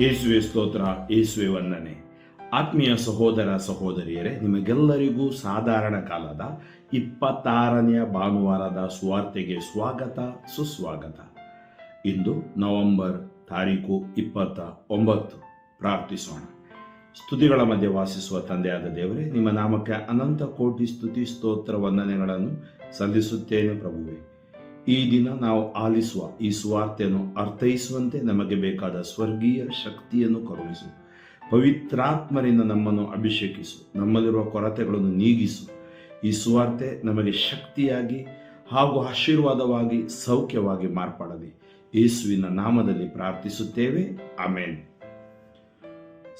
ಯೇಸುವೆ ಸ್ತೋತ್ರ, ಯೇಸುವೆ ವಂದನೆ. ಆತ್ಮೀಯ ಸಹೋದರ ಸಹೋದರಿಯರೇ, ನಿಮಗೆಲ್ಲರಿಗೂ ಸಾಧಾರಣ ಕಾಲದ ಇಪ್ಪತ್ತಾರನೆಯ ಭಾನುವಾರದ ಸುವಾರ್ತೆಗೆ ಸ್ವಾಗತ, ಸುಸ್ವಾಗತ. ಇಂದು ನವೆಂಬರ್ ತಾರೀಕು ಇಪ್ಪತ್ತ ಒಂಬತ್ತು, ಪ್ರಾರ್ಥಿಸೋಣ. ಸ್ತುತಿಗಳ ಮಧ್ಯೆ ವಾಸಿಸುವ ತಂದೆಯಾದ ದೇವರೇ, ನಿಮ್ಮ ನಾಮಕ್ಕೆ ಅನಂತ ಕೋಟಿ ಸ್ತುತಿ ಸ್ತೋತ್ರ ವಂದನೆಗಳನ್ನು ಸಲ್ಲಿಸುತ್ತೇನೆ ಪ್ರಭುವೆ. ಈ ದಿನ ನಾವು ಆಲಿಸುವ, ಈ ಸುವಾರ್ತೆಯನ್ನು ಅರ್ಥೈಸುವಂತೆ ನಮಗೆ ಬೇಕಾದ ಸ್ವರ್ಗೀಯ ಶಕ್ತಿಯನ್ನು ಕರುಣಿಸು. ಪವಿತ್ರಾತ್ಮರಿಂದ ನಮ್ಮನ್ನು ಅಭಿಷೇಕಿಸು. ನಮ್ಮಲ್ಲಿರುವ ಕೊರತೆಗಳನ್ನು ನೀಗಿಸು. ಈ ಸುವಾರ್ತೆ ನಮಗೆ ಶಕ್ತಿಯಾಗಿ ಹಾಗೂ ಆಶೀರ್ವಾದವಾಗಿ ಸೌಖ್ಯವಾಗಿ ಮಾರ್ಪಾಡಲಿ. ಯೇಸುವಿನ ನಾಮದಲ್ಲಿ ಪ್ರಾರ್ಥಿಸುತ್ತೇವೆ. ಆಮೇನ್.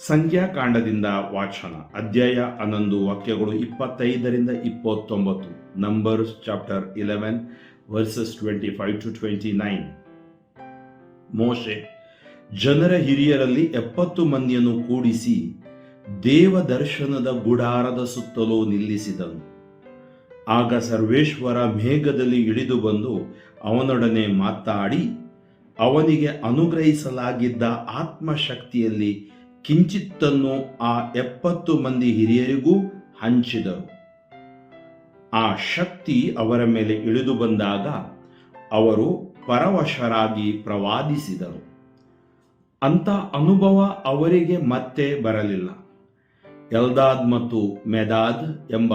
ಸಂಖ್ಯಾಕಾಂಡದಿಂದ ವಾಚನ. ಅಧ್ಯಾಯ ಹನ್ನೊಂದು, ವಾಕ್ಯಗಳು ಇಪ್ಪತ್ತೈದರಿಂದ ಇಪ್ಪತ್ತೊಂಬತ್ತು. Numbers, chapter eleven verses twenty five to twenty nine ಮೋಶೆ, ಜನರ ಹಿರಿಯರಲ್ಲಿ ಎಪ್ಪತ್ತು ಮಂದಿಯನ್ನು ಕೂಡಿಸಿ ದೇವದರ್ಶನದ ಗುಡಾರದ ಸುತ್ತಲೂ ನಿಲ್ಲಿಸಿದನು. ಆಗ ಸರ್ವೇಶ್ವರ ಮೇಘದಲ್ಲಿ ಇಳಿದು ಬಂದು ಅವನೊಡನೆ ಮಾತಾಡಿ, ಅವನಿಗೆ ಅನುಗ್ರಹಿಸಲಾಗಿದ್ದ ಆತ್ಮಶಕ್ತಿಯಲ್ಲಿ ಕಿಂಚಿತ್ತನ್ನು ಆ ಎಪ್ಪತ್ತು ಮಂದಿ ಹಿರಿಯರಿಗೂ ಹಂಚಿದರು. ಆ ಶಕ್ತಿ ಅವರ ಮೇಲೆ ಇಳಿದು ಬಂದಾಗ ಅವರು ಪರವಶರಾಗಿ ಪ್ರವಾದಿಸಿದರು. ಅಂತ ಅನುಭವ ಅವರಿಗೆ ಮತ್ತೆ ಬರಲಿಲ್ಲ. ಎಲ್ದಾದ್ ಮತ್ತು ಮೆದಾದ್ ಎಂಬ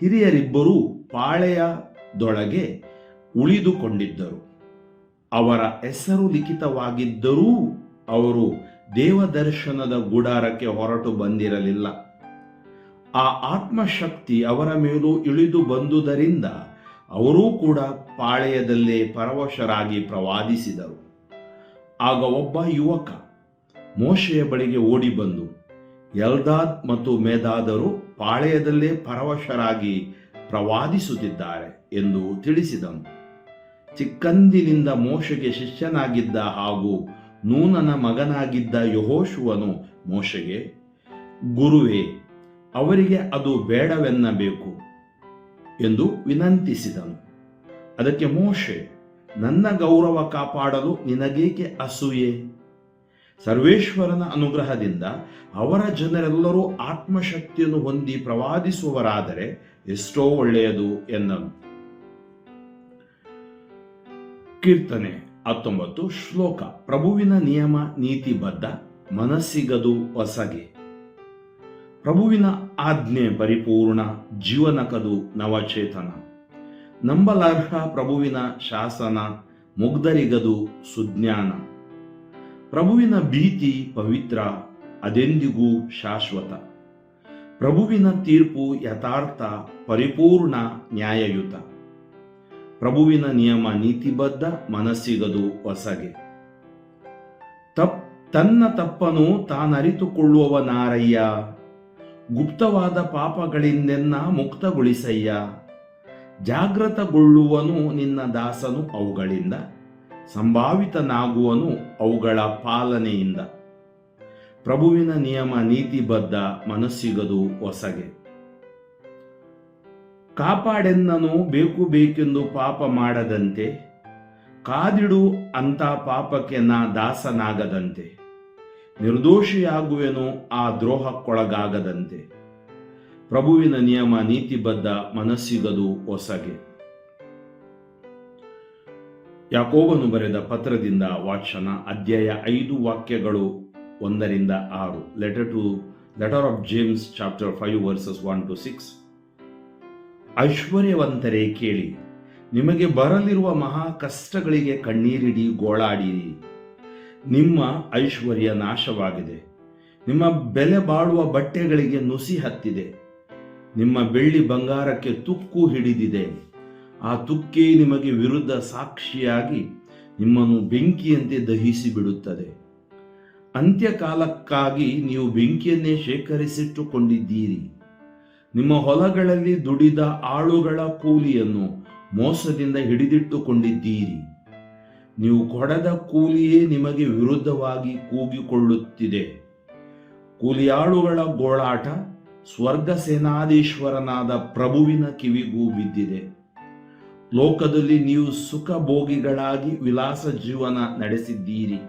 ಹಿರಿಯರಿಬ್ಬರೂ ಪಾಳೆಯದೊಳಗೆ ಉಳಿದುಕೊಂಡಿದ್ದರು. ಅವರ ಹೆಸರು ಲಿಖಿತವಾಗಿದ್ದರೂ ಅವರು ದೇವದರ್ಶನದ ಗುಡಾರಕ್ಕೆ ಹೊರಟು ಬಂದಿರಲಿಲ್ಲ. ಆ ಆತ್ಮಶಕ್ತಿ ಅವರ ಮೇಲೂ ಇಳಿದು ಬಂದುದರಿಂದ ಅವರೂ ಕೂಡ ಪಾಳೆಯದಲ್ಲೇ ಪರವಶರಾಗಿ ಪ್ರವಾದಿಸಿದರು. ಆಗ ಒಬ್ಬ ಯುವಕ ಮೋಶೆಯ ಬಳಿಗೆ ಓಡಿ ಬಂದು, ಎಲ್ದಾದ್ ಮತ್ತು ಮೇದಾದರು ಪಾಳೆಯದಲ್ಲೇ ಪರವಶರಾಗಿ ಪ್ರವಾದಿಸುತ್ತಿದ್ದಾರೆ ಎಂದು ತಿಳಿಸಿದನು. ಚಿಕ್ಕಂದಿನಿಂದ ಮೋಶೆಗೆ ಶಿಷ್ಯನಾಗಿದ್ದ ಹಾಗೂ ನೂನನ ಮಗನಾಗಿದ್ದ ಯಹೋಶುವನು ಮೋಶೆಗೆ, ಗುರುವೇ ಅವರಿಗೆ ಅದು ಬೇಡವೆನ್ನಬೇಕು ಎಂದು ವಿನಂತಿಸಿದನು. ಅದಕ್ಕೆ ಮೋಶೆ, ನನ್ನ ಗೌರವ ಕಾಪಾಡಲು ನಿನಗೇಕೆ ಅಸೂಯೆ? ಸರ್ವೇಶ್ವರನ ಅನುಗ್ರಹದಿಂದ ಅವರ ಜನರೆಲ್ಲರೂ ಆತ್ಮಶಕ್ತಿಯನ್ನು ಹೊಂದಿ ಪ್ರವಾದಿಸುವವರಾದರೆ ಎಷ್ಟೋ ಒಳ್ಳೆಯದು ಎನ್ನನು. ಕೀರ್ತನೆ ಹತ್ತೊಂಬತ್ತು ಶ್ಲೋಕ. ಪ್ರಭುವಿನ ನಿಯಮ ನೀತಿಬದ್ಧ, ಮನಸ್ಸಿಗದು ಹೊಸಗೆ. ಪ್ರಭುವಿನ ಆಜ್ಞೆ ಪರಿಪೂರ್ಣ ಜೀವನಕದು ನವಚೇತನ. ನಂಬಲಾರ್ಹ ಪ್ರಭುವಿನ ಶಾಸನ ಮುಗ್ಧರಿಗದು ಸುಜ್ಞಾನ. ಪ್ರಭುವಿನ ಭೀತಿ ಪವಿತ್ರ, ಅದೆಂದಿಗೂ ಶಾಶ್ವತ. ಪ್ರಭುವಿನ ತೀರ್ಪು ಯಥಾರ್ಥ, ಪರಿಪೂರ್ಣ ನ್ಯಾಯಯುತ. ಪ್ರಭುವಿನ ನಿಯಮ ನೀತಿಬದ್ಧ, ಮನಸ್ಸಿಗದು ಹೊಸಗೆ. ತಪ್, ತನ್ನ ತಪ್ಪನು ತಾನರಿತುಕೊಳ್ಳುವವನಾರಯ್ಯ ಗುಪ್ತವಾದ ಪಾಪಗಳಿಂದೆನ್ನ ಮುಕ್ತಗೊಳಿಸಯ್ಯ. ಜಾಗೃತಗೊಳ್ಳುವನು ನಿನ್ನ ದಾಸನು ಅವುಗಳಿಂದ, ಸಂಭಾವಿತನಾಗುವನು ಅವುಗಳ ಪಾಲನೆಯಿಂದ. ಪ್ರಭುವಿನ ನಿಯಮ ನೀತಿಬದ್ಧ ಮನಸ್ಸಿಗದು ಹೊಸಗೆ. ಕಾಪಾಡೆನ್ನನು ಬೇಕು ಬೇಕೆಂದು ಪಾಪ ಮಾಡದಂತೆ, ಕಾದಿಡು ಅಂತ ಪಾಪಕ್ಕೆ ನಾ ದಾಸನಾಗದಂತೆ. ನಿರ್ದೋಷಿಯಾಗುವೆನು ಆ ದ್ರೋಹಕ್ಕೊಳಗಾಗದಂತೆ. ಪ್ರಭುವಿನ ನಿಯಮ ನೀತಿಬದ್ಧ ಮನಸ್ಸಿಗದು ಹೊಸಗೆ ಯಾಕೋಬನು ಬರೆದ ಪತ್ರದಿಂದ ವಾಚನ ಅಧ್ಯಾಯ ಐದು ವಾಕ್ಯಗಳು ಒಂದರಿಂದ ಆರು. Letter to letter of James chapter five verses one two six ಐಶ್ವರ್ಯವಂತರೇ ಕೇಳಿ, ನಿಮಗೆ ಬರಲಿರುವ ಮಹಾ ಕಷ್ಟಗಳಿಗೆ ಕಣ್ಣೀರಿಡಿ, ಗೋಳಾಡಿರಿ. ನಿಮ್ಮ ಐಶ್ವರ್ಯ ನಾಶವಾಗಿದೆ. ನಿಮ್ಮ ಬೆಲೆ ಬಾಳುವ ಬಟ್ಟೆಗಳಿಗೆ ನುಸಿ ಹತ್ತಿದೆ. ನಿಮ್ಮ ಬೆಳ್ಳಿ ಬಂಗಾರಕ್ಕೆ ತುಕ್ಕು ಹಿಡಿದಿದೆ. ಆ ತುಕ್ಕೇ ನಿಮಗೆ ವಿರುದ್ಧ ಸಾಕ್ಷಿಯಾಗಿ ನಿಮ್ಮನ್ನು ಬೆಂಕಿಯಂತೆ ದಹಿಸಿ ಬಿಡುತ್ತದೆ ಅಂತ್ಯಕಾಲಕ್ಕಾಗಿ ನೀವು ಬೆಂಕಿಯನ್ನೇ ಶೇಖರಿಸಿಟ್ಟುಕೊಂಡಿದ್ದೀರಿ. ನಿಮ್ಮ ಹೊಲಗಳಲ್ಲಿ ದುಡಿದ ಆಳುಗಳ ಕೂಲಿಯನ್ನು ಮೋಸದಿಂದ ಹಿಡಿದಿಟ್ಟುಕೊಂಡಿದ್ದೀರಿ. ನೀವು ಕೊಡದ ಕೂಲಿಯೇ ನಿಮಗೆ ವಿರುದ್ಧವಾಗಿ ಕೂಗಿಕೊಳ್ಳುತ್ತಿದೆ. ಕೂಲಿಯಾಳುಗಳ ಗೋಳಾಟ ಸ್ವರ್ಗ ಸೇನಾಧೀಶ್ವರನಾದ ಪ್ರಭುವಿನ ಕಿವಿಗೂ ಬಿದ್ದಿದೆ. ಲೋಕದಲ್ಲಿ ನೀವು ಸುಖ ಭೋಗಿಗಳಾಗಿ ವಿಲಾಸ ಜೀವನ ನಡೆಸಿದ್ದೀರಿ.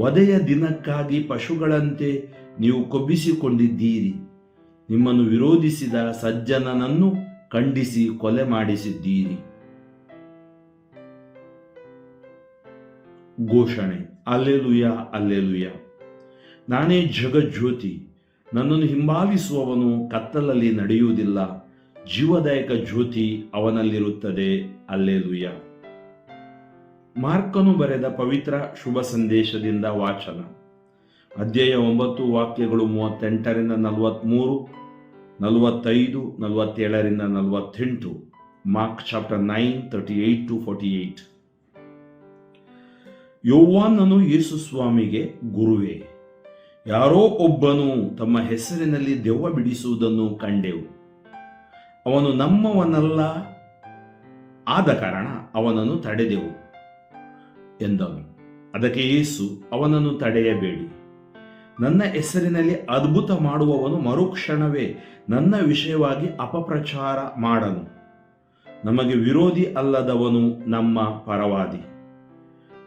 ವಧೆಯ ದಿನಕ್ಕಾಗಿ ಪಶುಗಳಂತೆ ನೀವು ಕೊಬ್ಬಿಸಿಕೊಂಡಿದ್ದೀರಿ. ನಿಮ್ಮನ್ನು ವಿರೋಧಿಸಿದ ಸಜ್ಜನನನ್ನು ಖಂಡಿಸಿ ಕೊಲೆ ಮಾಡಿಸಿದ್ದೀರಿ. ಘೋಷಣೆ. Alleluia alleluia. ನಾನೇ ಜಗಜ್ಯೋತಿ. ನನ್ನನ್ನು ಹಿಂಬಾಲಿಸುವವನು ಕತ್ತಲಲ್ಲಿ ನಡೆಯುವುದಿಲ್ಲ. ಜೀವದಾಯಕ ಜ್ಯೋತಿ ಅವನಲ್ಲಿರುತ್ತದೆ. ಅಲ್ಲೆಲುಯ. ಮಾರ್ಕನು ಬರೆದ ಪವಿತ್ರ ಶುಭ ಸಂದೇಶದಿಂದ ವಾಚನ. ಅಧ್ಯಾಯ ಒಂಬತ್ತು, ವಾಕ್ಯಗಳು ಮೂವತ್ತೆಂಟರಿಂದ ನಲವತ್ತ್ಮೂರು ನಲವತ್ತೈದು, ನಲವತ್ತೇಳರಿಂದ ನಲವತ್ತೆಂಟು. Mark chapter nine thirty eight to forty eight ಯೋವಾನನು ಯೇಸು ಸ್ವಾಮಿಗೆ ಗುರುವೇ, ಯಾರೋ ಒಬ್ಬನು ತಮ್ಮ ಹೆಸರಿನಲ್ಲಿ ದೆವ್ವ ಬಿಡಿಸುವುದನ್ನು ಕಂಡೆವು. ಅವನು ನಮ್ಮವನಲ್ಲ, ಆದ ಕಾರಣ ಅವನನ್ನು ತಡೆದೆವು ಎಂದನು. ಅದಕ್ಕೆ ಯೇಸು ಅವನನ್ನು ತಡೆಯಬೇಡಿ. ನನ್ನ ಹೆಸರಿನಲ್ಲಿ ಅದ್ಭುತ ಮಾಡುವವನು ಮರುಕ್ಷಣವೇ ನನ್ನ ವಿಷಯವಾಗಿ ಅಪಪ್ರಚಾರ ಮಾಡನು. ನಮಗೆ ವಿರೋಧಿ ಅಲ್ಲದವನು ನಮ್ಮ ಪರವಾದಿ.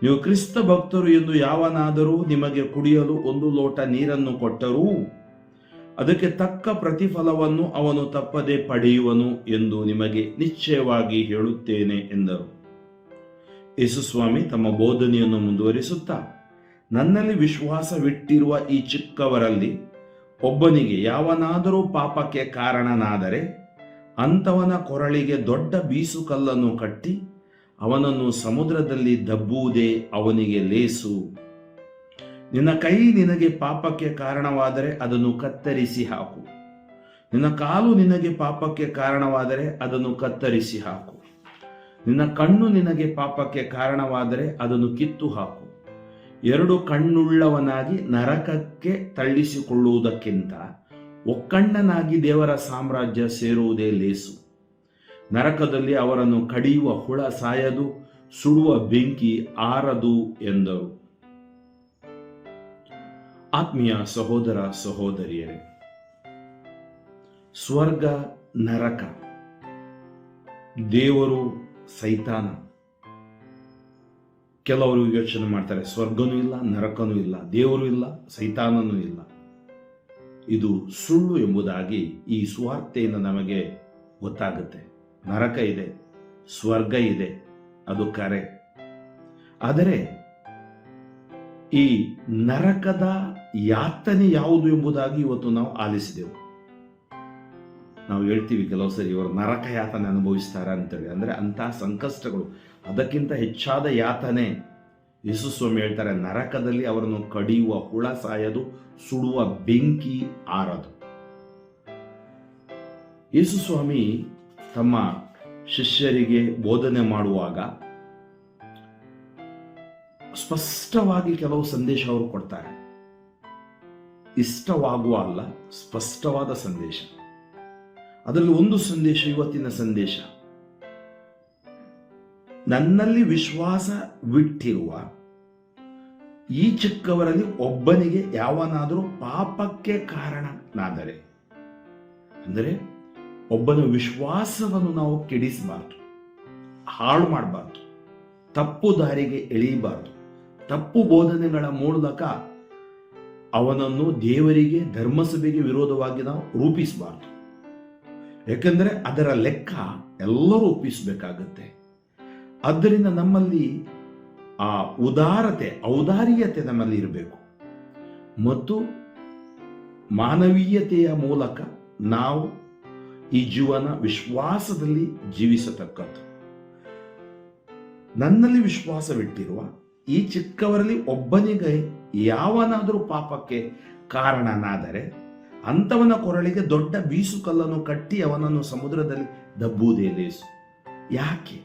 ನೀವು ಕ್ರಿಸ್ತ ಭಕ್ತರು ಎಂದು ಯಾವನಾದರೂ ನಿಮಗೆ ಕುಡಿಯಲು ಒಂದು ಲೋಟ ನೀರನ್ನು ಕೊಟ್ಟರೂ ಅದಕ್ಕೆ ತಕ್ಕ ಪ್ರತಿಫಲವನ್ನು ಅವನು ತಪ್ಪದೆ ಪಡೆಯುವನು ಎಂದು ನಿಮಗೆ ನಿಶ್ಚಯವಾಗಿ ಹೇಳುತ್ತೇನೆ ಎಂದರು. ಯೇಸುಸ್ವಾಮಿ ತಮ್ಮ ಬೋಧನೆಯನ್ನು ಮುಂದುವರಿಸುತ್ತಾ, ನನ್ನಲ್ಲಿ ವಿಶ್ವಾಸವಿಟ್ಟಿರುವ ಈ ಚಿಕ್ಕವರಲ್ಲಿ ಒಬ್ಬನಿಗೆ ಯಾವನಾದರೂ ಪಾಪಕ್ಕೆ ಕಾರಣನಾದರೆ ಅಂಥವನ ಕೊರಳಿಗೆ ದೊಡ್ಡ ಬೀಸುಕಲ್ಲನ್ನು ಕಟ್ಟಿ ಅವನನ್ನು ಸಮುದ್ರದಲ್ಲಿ ದಬ್ಬುವುದೇ ಅವನಿಗೆ ಲೇಸು. ನಿನ್ನ ಕೈ ನಿನಗೆ ಪಾಪಕ್ಕೆ ಕಾರಣವಾದರೆ ಅದನ್ನು ಕತ್ತರಿಸಿ ಹಾಕು. ನಿನ್ನ ಕಾಲು ನಿನಗೆ ಪಾಪಕ್ಕೆ ಕಾರಣವಾದರೆ ಅದನ್ನು ಕತ್ತರಿಸಿ ಹಾಕು. ನಿನ್ನ ಕಣ್ಣು ನಿನಗೆ ಪಾಪಕ್ಕೆ ಕಾರಣವಾದರೆ ಅದನ್ನು ಕಿತ್ತು ಹಾಕು. ಎರಡು ಕಣ್ಣುಳ್ಳವನಾಗಿ ನರಕಕ್ಕೆ ತಳ್ಳಿಸಿಕೊಳ್ಳುವುದಕ್ಕಿಂತ ಒಕ್ಕಣ್ಣನಾಗಿ ದೇವರ ಸಾಮ್ರಾಜ್ಯ ಸೇರುವುದೇ ಲೇಸು. ನರಕದಲ್ಲಿ ಅವರನ್ನು ಕಡಿಯುವ ಹುಳ ಸಾಯದು, ಸುಡುವ ಬೆಂಕಿ ಆರದು ಎಂದರು. ಆತ್ಮೀಯ ಸಹೋದರ ಸಹೋದರಿಯರೇ, ಸ್ವರ್ಗ ನರಕ, ದೇವರು ಸೈತಾನ. ಕೆಲವರು ಯೋಚನೆ ಮಾಡ್ತಾರೆ, ಸ್ವರ್ಗನೂ ಇಲ್ಲ, ನರಕನೂ ಇಲ್ಲ, ದೇವರು ಇಲ್ಲ, ಸೈತಾನನೂ ಇಲ್ಲ. ಇದು ಸುಳ್ಳು ಎಂಬುದಾಗಿ ಈ ಸುವಾರ್ತೆಯಿಂದ ನಮಗೆ ಗೊತ್ತಾಗುತ್ತೆ. ನರಕ ಇದೆ, ಸ್ವರ್ಗ ಇದೆ, ಅದು ಕರೆ. ಆದರೆ ಈ ನರಕದ ಯಾತನೆ ಯಾವುದು ಎಂಬುದಾಗಿ ಇವತ್ತು ನಾವು ಆಲಿಸಿದೆವು. ನಾವು ಹೇಳ್ತೀವಿ ಕೆಲವು ಸರಿ, ಇವರು ನರಕ ಯಾತನೆ ಅನುಭವಿಸ್ತಾರೆ ಅಂತೇಳಿ. ಅಂದ್ರೆ ಅಂತಹ ಸಂಕಷ್ಟಗಳು. ಅದಕ್ಕಿಂತ ಹೆಚ್ಚಾದ ಯಾತನೆ ಯೇಸು ಸ್ವಾಮಿ ಹೇಳ್ತಾರೆ, ನರಕದಲ್ಲಿ ಅವರನ್ನು ಕಡಿಯುವ ಹುಳ ಸಾಯದು, ಸುಡುವ ಬೆಂಕಿ ಆರದು. ಯೇಸು ಸ್ವಾಮಿ ತಮ್ಮ ಶಿಷ್ಯರಿಗೆ ಬೋಧನೆ ಮಾಡುವಾಗ ಸ್ಪಷ್ಟವಾಗಿ ಕೆಲವು ಸಂದೇಶ ಅವರು ಕೊಡ್ತಾರೆ. ಇಷ್ಟವಾಗುವ ಅಲ್ಲ, ಸ್ಪಷ್ಟವಾದ ಸಂದೇಶ. ಅದರಲ್ಲಿ ಒಂದು ಸಂದೇಶ, ಇವತ್ತಿನ ಸಂದೇಶ. ನನ್ನಲ್ಲಿ ವಿಶ್ವಾಸ ಬಿಟ್ಟಿರುವ ಈ ಚಿಕ್ಕವರಲ್ಲಿ ಒಬ್ಬನಿಗೆ ಯಾವನಾದರೂ ಪಾಪಕ್ಕೆ ಕಾರಣನಾದರೆ, ಅಂದರೆ ಒಬ್ಬನ ವಿಶ್ವಾಸವನ್ನು ನಾವು ಕೆಡಿಸಬಾರ್ದು, ಹಾಳು ಮಾಡಬಾರ್ದು, ತಪ್ಪು ದಾರಿಗೆ ಎಳೆಯಬಾರ್ದು, ತಪ್ಪು ಬೋಧನೆಗಳ ಮೂಲಕ ಅವನನ್ನು ದೇವರಿಗೆ, ಧರ್ಮಸಭೆಗೆ ವಿರೋಧವಾಗಿ ನಾವು ರೂಪಿಸಬಾರ್ದು. ಯಾಕಂದರೆ ಅದರ ಲೆಕ್ಕ ಎಲ್ಲರೂ ಒಪ್ಪಿಸಬೇಕಾಗತ್ತೆ. ಆದ್ದರಿಂದ ನಮ್ಮಲ್ಲಿ ಆ ಉದಾರತೆ, ಔದಾರ್ಯತೆ ನಮ್ಮಲ್ಲಿ ಇರಬೇಕು. ಮತ್ತು ಮಾನವೀಯತೆಯ ಮೂಲಕ ನಾವು ಈ ಜೀವನ ವಿಶ್ವಾಸದಲ್ಲಿ ಜೀವಿಸತಕ್ಕದ್ದು ನನ್ನಲ್ಲಿ ವಿಶ್ವಾಸವಿಟ್ಟಿರುವ ಈ ಚಿಕ್ಕವರಲ್ಲಿ ಒಬ್ಬನಿಗೆ ಯಾವನಾದರೂ ಪಾಪಕ್ಕೆ ಕಾರಣನಾದರೆ ಅಂಥವನ ಕೊರಳಿಗೆ ದೊಡ್ಡ ಬೀಸು ಕಲ್ಲನ್ನು ಕಟ್ಟಿ ಅವನನ್ನು ಸಮುದ್ರದಲ್ಲಿ ದಬ್ಬುವುದೇ ಲೇಸು ಯಾಕೆ?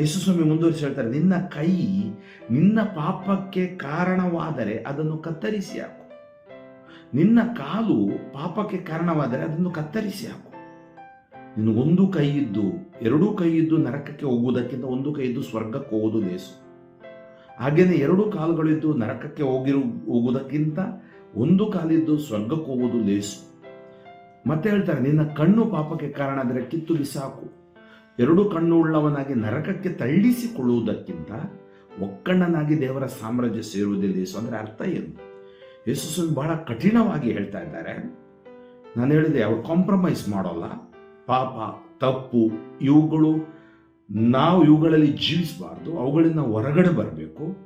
ಯೇಸು ಸ್ವಾಮಿ ಮುಂದುವರಿಸಿ ಹೇಳ್ತಾರೆ, ನಿನ್ನ ಕೈ ನಿನ್ನ ಪಾಪಕ್ಕೆ ಕಾರಣವಾದರೆ ಅದನ್ನು ಕತ್ತರಿಸಿ ಹಾಕು. ನಿನ್ನ ಕಾಲು ಪಾಪಕ್ಕೆ ಕಾರಣವಾದರೆ ಅದನ್ನು ಕತ್ತರಿಸಿ ಹಾಕು. ನಿನ್ನ ಒಂದು ಕೈ ಇದ್ದು ಎರಡೂ ಕೈ ಇದ್ದು ನರಕಕ್ಕೆ ಹೋಗುವುದಕ್ಕಿಂತ ಒಂದು ಕೈ ಇದ್ದು ಸ್ವರ್ಗಕ್ಕೆ ಹೋಗೋದು ಲೇಸು. ಹಾಗೇನೆ ಎರಡು ಕಾಲುಗಳಿದ್ದು ನರಕಕ್ಕೆ ಹೋಗಿರು, ಹೋಗುವುದಕ್ಕಿಂತ ಒಂದು ಕಾಲಿದ್ದು ಸ್ವರ್ಗಕ್ಕೆ ಹೋಗೋದು ಲೇಸು. ಮತ್ತೆ ಹೇಳ್ತಾರೆ, ನಿನ್ನ ಕಣ್ಣು ಪಾಪಕ್ಕೆ ಕಾರಣ ಆದರೆ ಕಿತ್ತು ಬಿಸಾಕು ಎರಡು ಕಣ್ಣು ಉಳ್ಳವನಾಗಿ ನರಕಕ್ಕೆ ತಳ್ಳಿಸಿಕೊಳ್ಳುವುದಕ್ಕಿಂತ ಒಕ್ಕಣ್ಣನಾಗಿ ದೇವರ ಸಾಮ್ರಾಜ್ಯ ಸೇರುವುದಿಲ್ಲ ಯೇಸು ಅಂದ್ರೆ ಅರ್ಥ ಏನು? ಯೇಸು ಬಹಳ ಕಠಿಣವಾಗಿ ಹೇಳ್ತಾ ಇದ್ದಾರೆ. ನಾನು ಹೇಳಿದೆ, ಅವ್ರು ಕಾಂಪ್ರಮೈಸ್ ಮಾಡೋಲ್ಲ. ಪಾಪ, ತಪ್ಪು, ಇವುಗಳು ನಾವು ಇವುಗಳಲ್ಲಿ ಜೀವಿಸಬಾರ್ದು, ಅವುಗಳಿಂದ ಹೊರಗಡೆ ಬರಬೇಕು.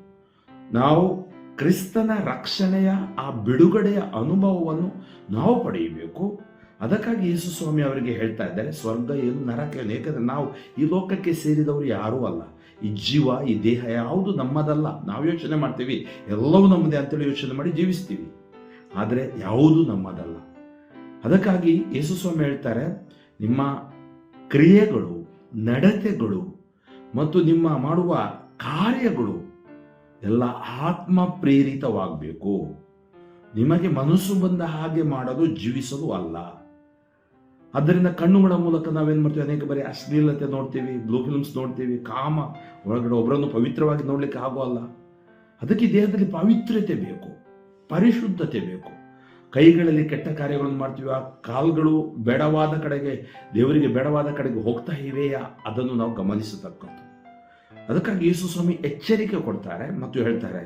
ನಾವು ಕ್ರಿಸ್ತನ ರಕ್ಷಣೆಯ ಆ ಬಿಡುಗಡೆಯ ಅನುಭವವನ್ನು ನಾವು ಪಡೆಯಬೇಕು. ಅದಕ್ಕಾಗಿ ಯೇಸು ಸ್ವಾಮಿ ಅವರಿಗೆ ಹೇಳ್ತಾ ಇದ್ದಾರೆ, ಸ್ವರ್ಗ ಏನು ನರಕ ಏನು ಏಕೆಂದರೆ ನಾವು ಈ ಲೋಕಕ್ಕೆ ಸೇರಿದವರು ಯಾರೂ ಅಲ್ಲ. ಈ ಜೀವ, ಈ ದೇಹ ಯಾವುದು ನಮ್ಮದಲ್ಲ. ನಾವು ಯೋಚನೆ ಮಾಡ್ತೀವಿ, ಎಲ್ಲವೂ ನಮ್ಮದೇ ಅಂತೇಳಿ ಯೋಚನೆ ಮಾಡಿ ಜೀವಿಸ್ತೀವಿ. ಆದರೆ ಯಾವುದೂ ನಮ್ಮದಲ್ಲ? ಅದಕ್ಕಾಗಿ ಯೇಸು ಸ್ವಾಮಿ ಹೇಳ್ತಾರೆ ನಿಮ್ಮ ಕ್ರಿಯೆಗಳು, ನಡತೆಗಳು ಮತ್ತು ನಿಮ್ಮ ಮಾಡುವ ಕಾರ್ಯಗಳು ಎಲ್ಲ ಆತ್ಮ ಪ್ರೇರಿತವಾಗಬೇಕು ನಿಮಗೆ ಮನಸ್ಸು ಬಂದ ಹಾಗೆ ಮಾಡಲು ಜೀವಿಸಲು ಅಲ್ಲ. ಆದ್ದರಿಂದ ಕಣ್ಣುಗಳ ಮೂಲಕ ನಾವೇನು ಮಾಡ್ತೀವಿ? ಅನೇಕ ಬಾರಿ ಅಶ್ಲೀಲತೆ ನೋಡ್ತೀವಿ ಬ್ಲೂ ಫಿಲ್ಮ್ಸ್ ನೋಡ್ತೀವಿ, ಕಾಮ ಒಳಗಡೆ ಒಬ್ಬರನ್ನು ಪವಿತ್ರವಾಗಿ ನೋಡ್ಲಿಕ್ಕೆ ಆಗೋಲ್ಲ. ಅದಕ್ಕೆ ದೇಹದಲ್ಲಿ ಪವಿತ್ರತೆ ಬೇಕು, ಪರಿಶುದ್ಧತೆ ಬೇಕು. ಕೈಗಳಲ್ಲಿ ಕೆಟ್ಟ ಕಾರ್ಯಗಳನ್ನು ಮಾಡ್ತೀವಿ, ಆ ಕಾಲ್ಗಳು ಬೇಡವಾದ ಕಡೆಗೆ, ದೇವರಿಗೆ ಬೇಡವಾದ ಕಡೆಗೆ ಹೋಗ್ತಾ ಇವೆಯಾ? ಅದನ್ನು ನಾವು ಗಮನಿಸತಕ್ಕಂಥ ಅದಕ್ಕಾಗಿ ಯೇಸು ಸ್ವಾಮಿ ಎಚ್ಚರಿಕೆ ಕೊಡ್ತಾರೆ ಮತ್ತು ಹೇಳ್ತಾರೆ,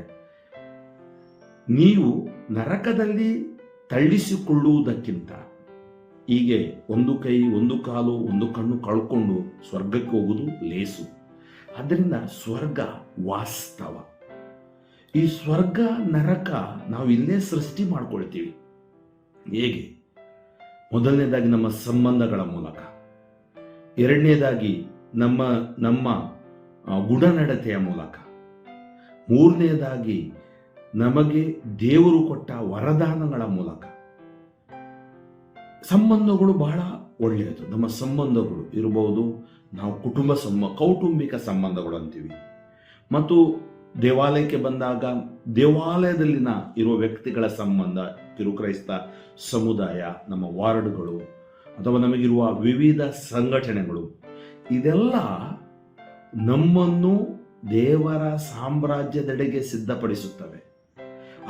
ನೀವು ನರಕದಲ್ಲಿ ತಳ್ಳಿಸಿಕೊಳ್ಳುವುದಕ್ಕಿಂತ ಹೀಗೆ ಒಂದು ಕೈ, ಒಂದು ಕಾಲು, ಒಂದು ಕಣ್ಣು ಕಳ್ಕೊಂಡು ಸ್ವರ್ಗಕ್ಕೆ ಹೋಗುವುದು ಲೇಸು. ಆದ್ದರಿಂದ ಸ್ವರ್ಗ ವಾಸ್ತವ. ಈ ಸ್ವರ್ಗ, ನರಕ ನಾವು ಇಲ್ಲೇ ಸೃಷ್ಟಿ ಮಾಡ್ಕೊಳ್ತೀವಿ. ಹೇಗೆ? ಮೊದಲನೇದಾಗಿ ನಮ್ಮ ಸಂಬಂಧಗಳ ಮೂಲಕ. ಎರಡನೇದಾಗಿ ನಮ್ಮ ನಮ್ಮ ಗುಣನಡತೆಯ ಮೂಲಕ. ಮೂರನೇದಾಗಿ ನಮಗೆ ದೇವರು ಕೊಟ್ಟ ವರದಾನಗಳ ಮೂಲಕ. ಸಂಬಂಧಗಳು ಬಹಳ ಒಳ್ಳೆಯದು. ನಮ್ಮ ಸಂಬಂಧಗಳು ಇರಬಹುದು ನಾವು ಕುಟುಂಬ ಸಂಬ, ಕೌಟುಂಬಿಕ ಸಂಬಂಧಗಳು ಅಂತೀವಿ ಮತ್ತು ದೇವಾಲಯಕ್ಕೆ ಬಂದಾಗ ದೇವಾಲಯದಲ್ಲಿನ ಇರುವ ವ್ಯಕ್ತಿಗಳ ಸಂಬಂಧ ಕಿರುಕ್ರೈಸ್ತ ಸಮುದಾಯ, ನಮ್ಮ ವಾರ್ಡ್ಗಳು ಅಥವಾ ನಮಗಿರುವ ವಿವಿಧ ಸಂಘಟನೆಗಳು, ಇದೆಲ್ಲ ನಮ್ಮನ್ನು ದೇವರ ಸಾಮ್ರಾಜ್ಯದೆಡೆಗೆ ಸಿದ್ಧಪಡಿಸುತ್ತವೆ.